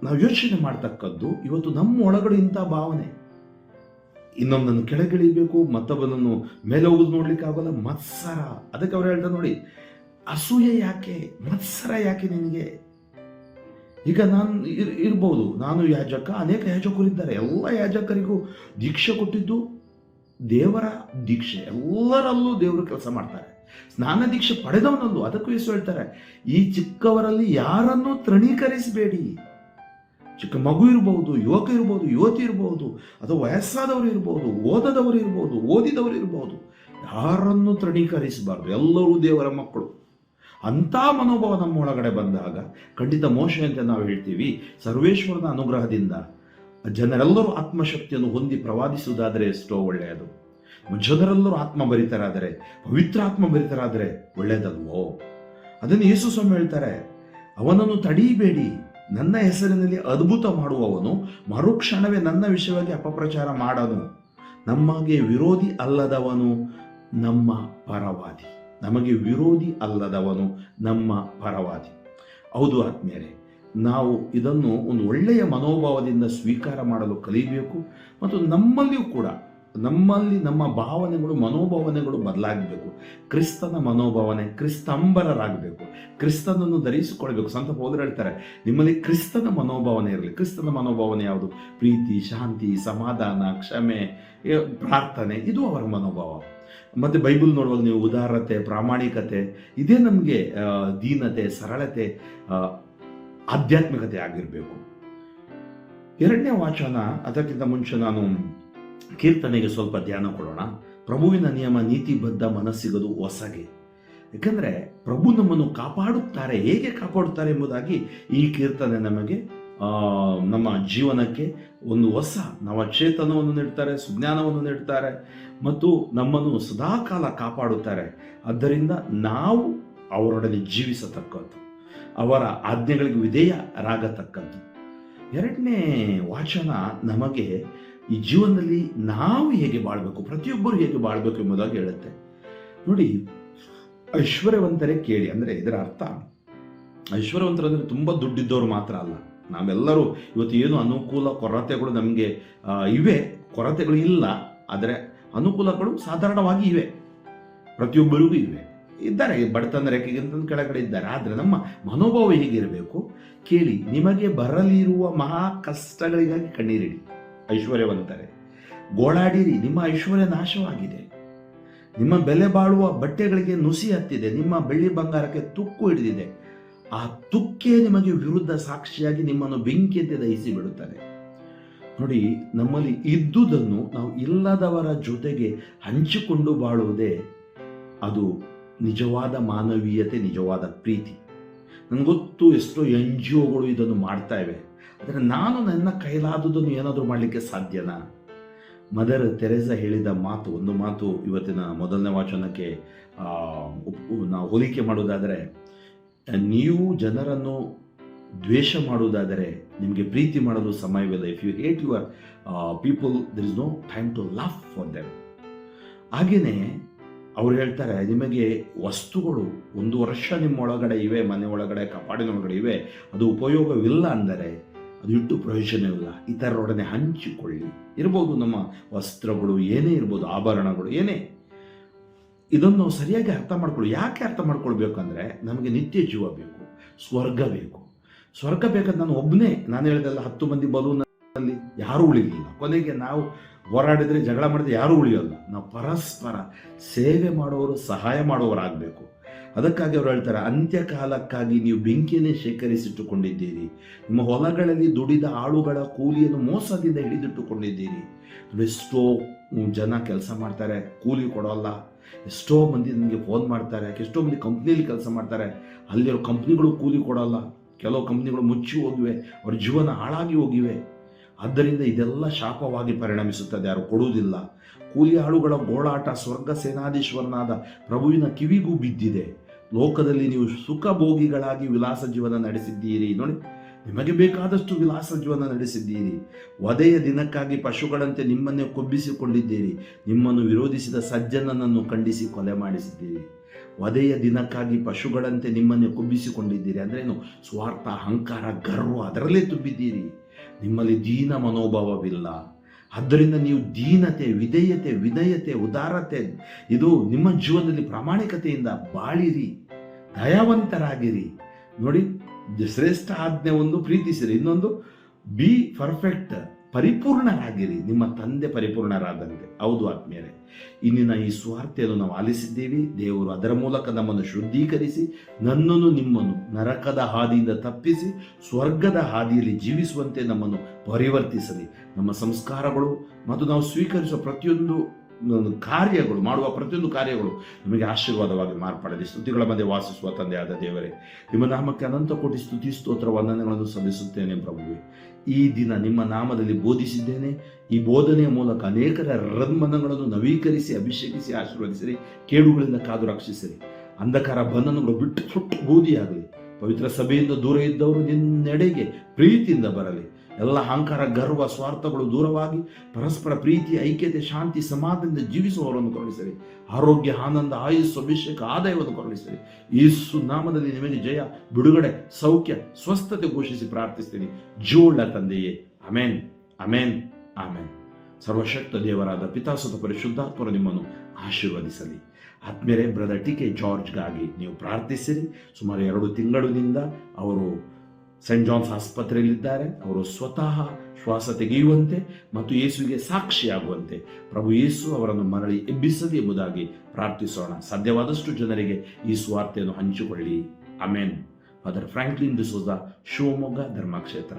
ನಾವು ಯೋಚನೆ ಮಾಡ್ತಕ್ಕದ್ದು ಇವತ್ತು ನಮ್ಮ ಒಳಗಡೆ ಇಂಥ ಭಾವನೆ. ಇನ್ನೊಂದನ್ನು ಕೆಳಗಿಳಿಬೇಕು, ಮತ್ತೊಬ್ಬನನ್ನು ಮೇಲೆ ಹೋಗುದು ನೋಡ್ಲಿಕ್ಕೆ ಆಗೋಲ್ಲ, ಮತ್ಸರ. ಅದಕ್ಕೆ ಅವ್ರು ಹೇಳ್ತಾರೆ ನೋಡಿ, ಅಸೂಯೆ ಯಾಕೆ, ಮತ್ಸರ ಯಾಕೆ ನಿನಗೆ? ಈಗ ನಾನು ಇರ್, ಇರ್ಬೋದು, ನಾನು ಯಾಜಕ, ಅನೇಕ ಯಾಜಕರಿದ್ದಾರೆ ಎಲ್ಲ ಯಾಜಕರಿಗೂ ದೀಕ್ಷೆ ಕೊಟ್ಟಿದ್ದು ದೇವರ ದೀಕ್ಷೆ. ಎಲ್ಲರಲ್ಲೂ ದೇವರು ಕೆಲಸ ಮಾಡ್ತಾರೆ. ಸ್ನಾನ ದೀಕ್ಷೆ ಪಡೆದವನಲ್ಲೂ, ಅದಕ್ಕೂ ಯೇಸು ಹೇಳ್ತಾರೆ, ಈ ಚಿಕ್ಕವರಲ್ಲಿ ಯಾರನ್ನೂ ತೃಣೀಕರಿಸಬೇಡಿ. ಚಿಕ್ಕ ಮಗು ಇರಬಹುದು ಯುವಕ ಇರ್ಬೋದು, ಯುವತಿ ಇರ್ಬೋದು, ಅಥವಾ ವಯಸ್ಸಾದವರು ಇರ್ಬೋದು, ಓದದವರು ಇರ್ಬೋದು, ಓದಿದವರು ಇರ್ಬೋದು, ಯಾರನ್ನು ತೃಢೀಕರಿಸಬಾರ್ದು ಎಲ್ಲರೂ ದೇವರ ಮಕ್ಕಳು. ಅಂಥ ಮನೋಭಾವ ನಮ್ಮ ಒಳಗಡೆ ಬಂದಾಗ ಖಂಡಿತ ಮೋಶ ಅಂತ ನಾವು ಹೇಳ್ತೀವಿ, ಸರ್ವೇಶ್ವರನ ಅನುಗ್ರಹದಿಂದ ಜನರೆಲ್ಲರೂ ಆತ್ಮಶಕ್ತಿಯನ್ನು ಹೊಂದಿ ಪ್ರವಾದಿಸುವುದಾದರೆ ಎಷ್ಟೋ ಒಳ್ಳೆಯದು. ಜನರೆಲ್ಲರೂ ಆತ್ಮ ಭರಿತರಾದರೆ ಪವಿತ್ರ ಆತ್ಮ ಭರಿತರಾದರೆ ಒಳ್ಳೆಯದಲ್ವೋ? ಅದನ್ನು ಯೇಸು ಸ್ವಾಮಿ ಹೇಳ್ತಾರೆ, ಅವನನ್ನು ತಡೀಬೇಡಿ ನನ್ನ ಹೆಸರಿನಲ್ಲಿ ಅದ್ಭುತ ಮಾಡುವವನು ಮರುಕ್ಷಣವೇ ನನ್ನ ವಿಷಯವಾಗಿ ಅಪಪ್ರಚಾರ ಮಾಡನು ನಮಗೆ ವಿರೋಧಿ ಅಲ್ಲದವನು ನಮ್ಮ ಪರವಾದಿ. ನಮಗೆ ವಿರೋಧಿ ಅಲ್ಲದವನು ನಮ್ಮ ಪರವಾದಿ. ಹೌದು ಆತ್ಮೀಯರೇ, ನಾವು ಇದನ್ನು ಒಂದು ಒಳ್ಳೆಯ ಮನೋಭಾವದಿಂದ ಸ್ವೀಕಾರ ಮಾಡಲು ಕಲಿಯಬೇಕು ಮತ್ತು ನಮ್ಮಲ್ಲಿಯೂ ಕೂಡ ನಮ್ಮಲ್ಲಿ ನಮ್ಮ ಭಾವನೆಗಳು, ಮನೋಭಾವನೆಗಳು ಬದಲಾಗಬೇಕು. ಕ್ರಿಸ್ತನ ಮನೋಭಾವನೆ, ಕ್ರಿಸ್ತಂಬರರಾಗಬೇಕು. ಕ್ರಿಸ್ತನನ್ನು ಧರಿಸಿಕೊಳ್ಬೇಕು ಸಂತ ಹೋದ್ರೆ ಹೇಳ್ತಾರೆ, ನಿಮ್ಮಲ್ಲಿ ಕ್ರಿಸ್ತನ ಮನೋಭಾವನೆ ಇರಲಿ. ಕ್ರಿಸ್ತನ ಮನೋಭಾವನೆ ಯಾವುದು? ಪ್ರೀತಿ, ಶಾಂತಿ, ಸಮಾಧಾನ, ಕ್ಷಮೆ ಪ್ರಾರ್ಥನೆ, ಇದು ಅವರ ಮನೋಭಾವ. ಮತ್ತೆ ಬೈಬಲ್ ನೋಡುವಾಗ ನೀವು ಉದಾರತೆ, ಪ್ರಾಮಾಣಿಕತೆ, ಇದೇ ನಮಗೆ ದೀನತೆ, ಸರಳತೆ ಆಧ್ಯಾತ್ಮಿಕತೆ ಆಗಿರಬೇಕು. ಎರಡನೇ ವಾಚನ, ಅದಕ್ಕಿಂತ ಮುಂಚೆ ನಾನು ಕೀರ್ತನೆಗೆ ಸ್ವಲ್ಪ ಧ್ಯಾನ ಕೊಡೋಣ. ಪ್ರಭುವಿನ ನಿಯಮ, ನೀತಿಬದ್ಧ ಮನಸ್ಸಿಗದು ಹೊಸಗೆ. ಯಾಕಂದ್ರೆ ಪ್ರಭು ನಮ್ಮನ್ನು ಕಾಪಾಡುತ್ತಾರೆ, ಹೇಗೆ ಕಾಪಾಡುತ್ತಾರೆ ಎಂಬುದಾಗಿ ಈ ಕೀರ್ತನೆ ನಮಗೆ ನಮ್ಮ ಜೀವನಕ್ಕೆ ಒಂದು ಹೊಸ ನಮ್ಮ ಚೇತನವನ್ನು ನೀಡ್ತಾರೆ, ಸುಜ್ಞಾನವನ್ನು ನೀಡ್ತಾರೆ, ಮತ್ತು ನಮ್ಮನ್ನು ಸದಾಕಾಲ ಕಾಪಾಡುತ್ತಾರೆ. ಆದ್ದರಿಂದ ನಾವು ಅವರೊಡನೆ ಜೀವಿಸತಕ್ಕದ್ದು, ಅವರ ಆಜ್ಞೆಗಳಿಗೆ ವಿಧೇಯರಾಗತಕ್ಕದ್ದು. ಎರಡನೇ ವಾಚನ ನಮಗೆ ಈ ಜೀವನದಲ್ಲಿ ನಾವು ಹೇಗೆ ಬಾಳಬೇಕು, ಪ್ರತಿಯೊಬ್ಬರು ಹೇಗೆ ಬಾಳಬೇಕು ಎಂಬುದಾಗಿ ಹೇಳುತ್ತೆ. ನೋಡಿ, ಐಶ್ವರ್ಯವಂತರೇ ಕೇಳಿ, ಅಂದರೆ ಇದರ ಅರ್ಥ ಐಶ್ವರ್ಯವಂತರು ಅಂದರೆ ತುಂಬ ದುಡ್ಡಿದ್ದವರು ಮಾತ್ರ ಅಲ್ಲ. ನಾವೆಲ್ಲರೂ ಇವತ್ತು ಏನು ಅನುಕೂಲ, ಕೊರತೆಗಳು ನಮಗೆ ಇವೆ. ಕೊರತೆಗಳು ಇಲ್ಲ, ಆದರೆ ಅನುಕೂಲಗಳು ಸಾಧಾರಣವಾಗಿ ಇವೆ. ಪ್ರತಿಯೊಬ್ಬರಿಗೂ ಇವೆ. ಇದ್ದಾರೆ, ಬಡತನ ರೇಖೆಗಿಂತ ಕೆಳಗಡೆ ಇದ್ದಾರೆ. ಆದರೆ ನಮ್ಮ ಮನೋಭಾವ ಹೇಗಿರಬೇಕು? ಕೇಳಿ, ನಿಮಗೆ ಬರಲಿರುವ ಮಹಾ ಕಷ್ಟಗಳಿಗಾಗಿ ಕಣ್ಣೀರಿಡಿ. ಐಶ್ವರ್ಯವಂತರೇ. ಗೋಳಾಡಿರಿ, ನಿಮ್ಮ ಐಶ್ವರ್ಯ ನಾಶವಾಗಿದೆ. ನಿಮ್ಮ ಬೆಲೆ ಬಾಳುವ ಬಟ್ಟೆಗಳಿಗೆ ನುಸಿ ಹತ್ತಿದೆ, ನಿಮ್ಮ ಬೆಳ್ಳಿ ಬಂಗಾರಕ್ಕೆ ತುಕ್ಕು ಹಿಡಿದಿದೆ. ಆ ತುಕ್ಕೆ ನಿಮಗೆ ವಿರುದ್ಧ ಸಾಕ್ಷಿಯಾಗಿ ನಿಮ್ಮನ್ನು ಬೆಂಕಿಯಂತೆ ದಹಿಸಿ ಬಿಡುತ್ತದೆ ನೋಡಿ, ನಮ್ಮಲ್ಲಿ ಇದ್ದುದನ್ನು ನಾವು ಇಲ್ಲದವರ ಜೊತೆಗೆ ಹಂಚಿಕೊಂಡು ಬಾಳುವುದೇ ಅದು ನಿಜವಾದ ಮಾನವೀಯತೆ, ನಿಜವಾದ ಪ್ರೀತಿ. ನನಗೊತ್ತು ಎಷ್ಟೋ ಎನ್ ಜಿ ಒಗಳು ಇದನ್ನು ಮಾಡ್ತಾ ಇವೆ. ಆದರೆ ನಾನು ನನ್ನ ಕೈಲಾದುದನ್ನು ಏನಾದರೂ ಮಾಡಲಿಕ್ಕೆ ಸಾಧ್ಯನಾ? ಮದರ್ ತೆರೆಸ ಹೇಳಿದ ಮಾತು, ಒಂದು ಮಾತು ಇವತ್ತಿನ ಮೊದಲನೇ ವಾಚನಕ್ಕೆ ನಾವು ಹೋಲಿಕೆ ಮಾಡುವುದಾದರೆ ನೀವು ಜನರನ್ನು ದ್ವೇಷ ಮಾಡುವುದಾದರೆ, ನಿಮಗೆ ಪ್ರೀತಿ ಮಾಡಲು ಸಮಯವಿಲ್ಲ. If you hate your people there is no time to love for them ಹಾಗೆಯೇ ಅವ್ರು ಹೇಳ್ತಾರೆ, ನಿಮಗೆ ವಸ್ತುಗಳು ಒಂದು ವರ್ಷ ನಿಮ್ಮ ಒಳಗಡೆ ಇವೆ, ಮನೆ ಒಳಗಡೆ ಕಪಾಡಿನ ಒಳಗಡೆ ಇವೆ, ಅದು ಉಪಯೋಗವಿಲ್ಲ ಅಂದರೆ ಅದು ಇಟ್ಟು ಪ್ರಯೋಜನವಿಲ್ಲ. ಇತರರೊಡನೆ ಹಂಚಿಕೊಳ್ಳಿ. ಇರ್ಬೋದು ನಮ್ಮ ವಸ್ತ್ರಗಳು, ಏನೇ ಇರ್ಬೋದು ಆಭರಣಗಳು, ಏನೇ. ಇದನ್ನು ಸರಿಯಾಗಿ ಅರ್ಥ ಮಾಡ್ಕೊಳ್ಳಿ. ಯಾಕೆ ಅರ್ಥ ಮಾಡ್ಕೊಳ್ಬೇಕಂದ್ರೆ ನಮಗೆ ನಿತ್ಯ ಜೀವ ಬೇಕು, ಸ್ವರ್ಗ ಬೇಕು. ಸ್ವರ್ಗ ಬೇಕಂತ ನಾನು ಒಬ್ಬನೇ ನಾನು ಹೇಳಿದಲ್ಲ ಹತ್ತು ಮಂದಿ ಬಲೂನಲ್ಲಿ ಯಾರೂ ಉಳಿಲಿಲ್ಲ. ಕೊನೆಗೆ ನಾವು ಹೋರಾಡಿದರೆ, ಜಗಳ ಮಾಡಿದ್ರೆ ಯಾರೂ ಉಳಿಯೋಲ್ಲ. ನಾವು ಪರಸ್ಪರ ಸೇವೆ ಮಾಡುವವರು ಸಹಾಯ ಮಾಡುವವರಾಗಬೇಕು ಅದಕ್ಕಾಗಿ ಅವರು ಹೇಳ್ತಾರೆ, ಅಂತ್ಯಕಾಲಕ್ಕಾಗಿ ನೀವು ಬೆಂಕಿಯನ್ನೇ ಶೇಖರಿಸಿಟ್ಟುಕೊಂಡಿದ್ದೀರಿ. ನಿಮ್ಮ ಹೊಲಗಳಲ್ಲಿ ದುಡಿದ ಆಳುಗಳ ಕೂಲಿಯನ್ನು ಮೋಸದಿಂದ ಹಿಡಿದಿಟ್ಟುಕೊಂಡಿದ್ದೀರಿ. ಎಷ್ಟೋ ಜನ ಕೆಲಸ ಮಾಡ್ತಾರೆ, ಕೂಲಿ ಕೊಡೋಲ್ಲ. ಎಷ್ಟೋ ಮಂದಿ ನನಗೆ ಫೋನ್ ಮಾಡ್ತಾರೆ, ಎಷ್ಟೋ ಮಂದಿ ಕಂಪ್ನಿಯಲ್ಲಿ ಕೆಲಸ ಮಾಡ್ತಾರೆ. ಅಲ್ಲಿರೋ ಕಂಪ್ನಿಗಳು ಕೂಲಿ ಕೊಡೋಲ್ಲ. ಕೆಲವು ಕಂಪ್ನಿಗಳು ಮುಚ್ಚಿ ಹೋಗಿವೆ. ಅವ್ರ ಜೀವನ ಹಾಳಾಗಿ ಹೋಗಿವೆ. ಆದ್ದರಿಂದ ಇದೆಲ್ಲ ಶಾಪವಾಗಿ ಪರಿಣಮಿಸುತ್ತದೆ. ಯಾರು ಕೊಡುವುದಿಲ್ಲ. ಕೂಲಿ ಆಳುಗಳ ಗೋಳಾಟ ಸ್ವರ್ಗ ಸೇನಾಧೀಶ್ವರನಾದ ಪ್ರಭುವಿನ ಕಿವಿಗೂ ಬಿದ್ದಿದೆ. ಲೋಕದಲ್ಲಿ ನೀವು ಸುಖಭೋಗಿಗಳಾಗಿ ವಿಲಾಸ ಜೀವನ ನಡೆಸಿದ್ದೀರಿ. ನೋಡಿ, ನಿಮಗೆ ಬೇಕಾದಷ್ಟು ವಿಲಾಸ ಜೀವನ ನಡೆಸಿದ್ದೀರಿ. ವಧೆಯ ದಿನಕ್ಕಾಗಿ ಪಶುಗಳಂತೆ ನಿಮ್ಮನ್ನೇ ಕೊಬ್ಬಿಸಿಕೊಂಡಿದ್ದೀರಿ. ನಿಮ್ಮನ್ನು ವಿರೋಧಿಸಿದ ಸಜ್ಜನನನ್ನು ಖಂಡಿಸಿ ಕೊಲೆ ಮಾಡಿಸಿದ್ದೀರಿ. ವಧೆಯ ದಿನಕ್ಕಾಗಿ ಪಶುಗಳಂತೆ ನಿಮ್ಮನ್ನೇ ಕೊಬ್ಬಿಸಿಕೊಂಡಿದ್ದೀರಿ. ಅಂದ್ರೇನು? ಸ್ವಾರ್ಥ, ಅಹಂಕಾರ, ಗರ್ವ, ಅದರಲ್ಲೇ ತುಂಬಿದ್ದೀರಿ. ನಿಮ್ಮಲ್ಲಿ ದೀನ ಮನೋಭಾವವಿಲ್ಲ. ಆದ್ದರಿಂದ ನೀವು ದೀನತೆ, ವಿಧೇಯತೆ ವಿನಯತೆ ಉದಾರತೆ, ಇದು ನಿಮ್ಮ ಜೀವನದಲ್ಲಿ ಪ್ರಾಮಾಣಿಕತೆಯಿಂದ ಬಾಳಿರಿ, ದಯಾವಂತರಾಗಿರಿ. ನೋಡಿ, ಶ್ರೇಷ್ಠ ಆಜ್ಞೆ ಒಂದು ಪ್ರೀತಿಸಿರಿ. ಇನ್ನೊಂದು ಬಿ ಪರ್ಫೆಕ್ಟ್ ಪರಿಪೂರ್ಣರಾಗಿರಿ. ನಿಮ್ಮ ತಂದೆ ಪರಿಪೂರ್ಣರಾದಂತೆ. ಹೌದು ಆತ್ಮೀಯರೇ. ಇಂದಿನ ಈ ಸ್ವಾರ್ಥೆಯನ್ನು ನಾವು ಆಲಿಸಿದ್ದೀವಿ. ದೇವರು ಅದರ ಮೂಲಕ ನಮ್ಮನ್ನು ಶುದ್ಧೀಕರಿಸಿ, ನನ್ನನ್ನು ನಿಮ್ಮನ್ನು ನರಕದ ಹಾದಿಯಿಂದ ತಪ್ಪಿಸಿ, ಸ್ವರ್ಗದ ಹಾದಿಯಲ್ಲಿ ಜೀವಿಸುವಂತೆ ನಮ್ಮನ್ನು ಪರಿವರ್ತಿಸಲಿ. ನಮ್ಮ ಸಂಸ್ಕಾರಗಳು ಮತ್ತು ನಾವು ಸ್ವೀಕರಿಸುವ ಪ್ರತಿಯೊಂದು ಕಾರ್ಯಗಳು, ಮಾಡುವ ಪ್ರತಿಯೊಂದು ಕಾರ್ಯಗಳು ನಿಮಗೆ ಆಶೀರ್ವಾದವಾಗಿ ಮಾರ್ಪಡಲಿ. ಸ್ತುತಿಗಳ ಮಧ್ಯೆ ವಾಸಿಸುವ ತಂದೆಯಾದ ದೇವರೇ, ನಿಮ್ಮ ನಾಮಕ್ಕೆ ಅನಂತ ಕೋಟಿ ಸ್ತುತಿ ಸ್ತೋತ್ರ ವಂದನೆಗಳನ್ನು ಸಲ್ಲಿಸುತ್ತೇನೆ ಪ್ರಭುವೆ. ಈ ದಿನ ನಿಮ್ಮ ನಾಮದಲ್ಲಿ ಬೋಧಿಸಿದ್ದೇನೆ. ಈ ಬೋಧನೆಯ ಮೂಲಕ ಅನೇಕರ ಹೃನ್ಮನಗಳನ್ನು ನವೀಕರಿಸಿ, ಅಭಿಷೇಕಿಸಿ, ಆಶೀರ್ವದಿಸಿರಿ. ಕೇಡುಗಳಿಂದ ಕಾದು ರಕ್ಷಿಸಿರಿ. ಅಂಧಕಾರ ಬಂಧನಗಳು ಬಿಟ್ಟು ಸುಟ್ಟು ಬೂದಿಯಾಗಲಿ. ಪವಿತ್ರ ಸಭೆಯಿಂದ ದೂರ ಇದ್ದವರು ನಿನ್ನೆಡೆಗೆ ಪ್ರೀತಿಯಿಂದ ಬರಲಿ. ಎಲ್ಲ ಅಹಂಕಾರ, ಗರ್ವ, ಸ್ವಾರ್ಥಗಳು ದೂರವಾಗಿ ಪರಸ್ಪರ ಪ್ರೀತಿ, ಐಕ್ಯತೆ, ಶಾಂತಿ, ಸಮಾಧಾನದಿಂದ ಜೀವಿಸುವವರನ್ನು ಕರುಣಿಸಿರಿ. ಆರೋಗ್ಯ, ಆನಂದ, ಆಯುಸ್ಸು, ಅಭಿಷೇಕ, ಆದಾಯವನ್ನು ಕರುಣಿಸಿರಿ. ಈ ಸುನಾಮದಲ್ಲಿ ನಿಮಗೆ ಜಯ, ಬಿಡುಗಡೆ, ಸೌಖ್ಯ, ಸ್ವಸ್ಥತೆ ಘೋಷಿಸಿ ಪ್ರಾರ್ಥಿಸ್ತೀನಿ. ಜೋಳ ತಂದೆಯೇ ಅಮೇನ್ ಅಮೇನ್ ಆಮೇನ್. ಸರ್ವಶಕ್ತ ದೇವರಾದ ಪಿತಾಸುತ ಪರಿಶುದ್ಧಾತ್ಮರು ನಿಮ್ಮನ್ನು ಆಶೀರ್ವದಿಸಲಿ. ಆತ್ಮೇಲೆ ಬ್ರದರ್ ಟಿ ಕೆ ಜಾರ್ಜ್ಗಾಗಿ ನೀವು ಪ್ರಾರ್ಥಿಸಿರಿ. ಸುಮಾರು ಎರಡು ತಿಂಗಳಿನಿಂದ ಅವರು ಸೆಂಟ್ ಜಾನ್ಸ್ ಆಸ್ಪತ್ರೆಯಲ್ಲಿದ್ದಾರೆ ಅವರು ಸ್ವತಃ ಶ್ವಾಸ ತೆಗೆಯುವಂತೆ ಮತ್ತು ಯೇಸುವಿಗೆ ಸಾಕ್ಷಿಯಾಗುವಂತೆ ಪ್ರಭು ಯೇಸು ಅವರನ್ನು ಮರಳಿ ಎಬ್ಬಿಸಲಿ ಎಂಬುದಾಗಿ ಪ್ರಾರ್ಥಿಸೋಣ. ಸಾಧ್ಯವಾದಷ್ಟು ಜನರಿಗೆ ಈ ಸ್ವಾರ್ಥೆಯನ್ನು ಹಂಚಿಕೊಳ್ಳಿ. ಅಮೇನ್ ಫಾದರ್ ಫ್ರಾಂಕ್ಲಿನ್ ದಿಸೋದ ಶಿವಮೊಗ್ಗ, ಧರ್ಮಕ್ಷೇತ್ರ.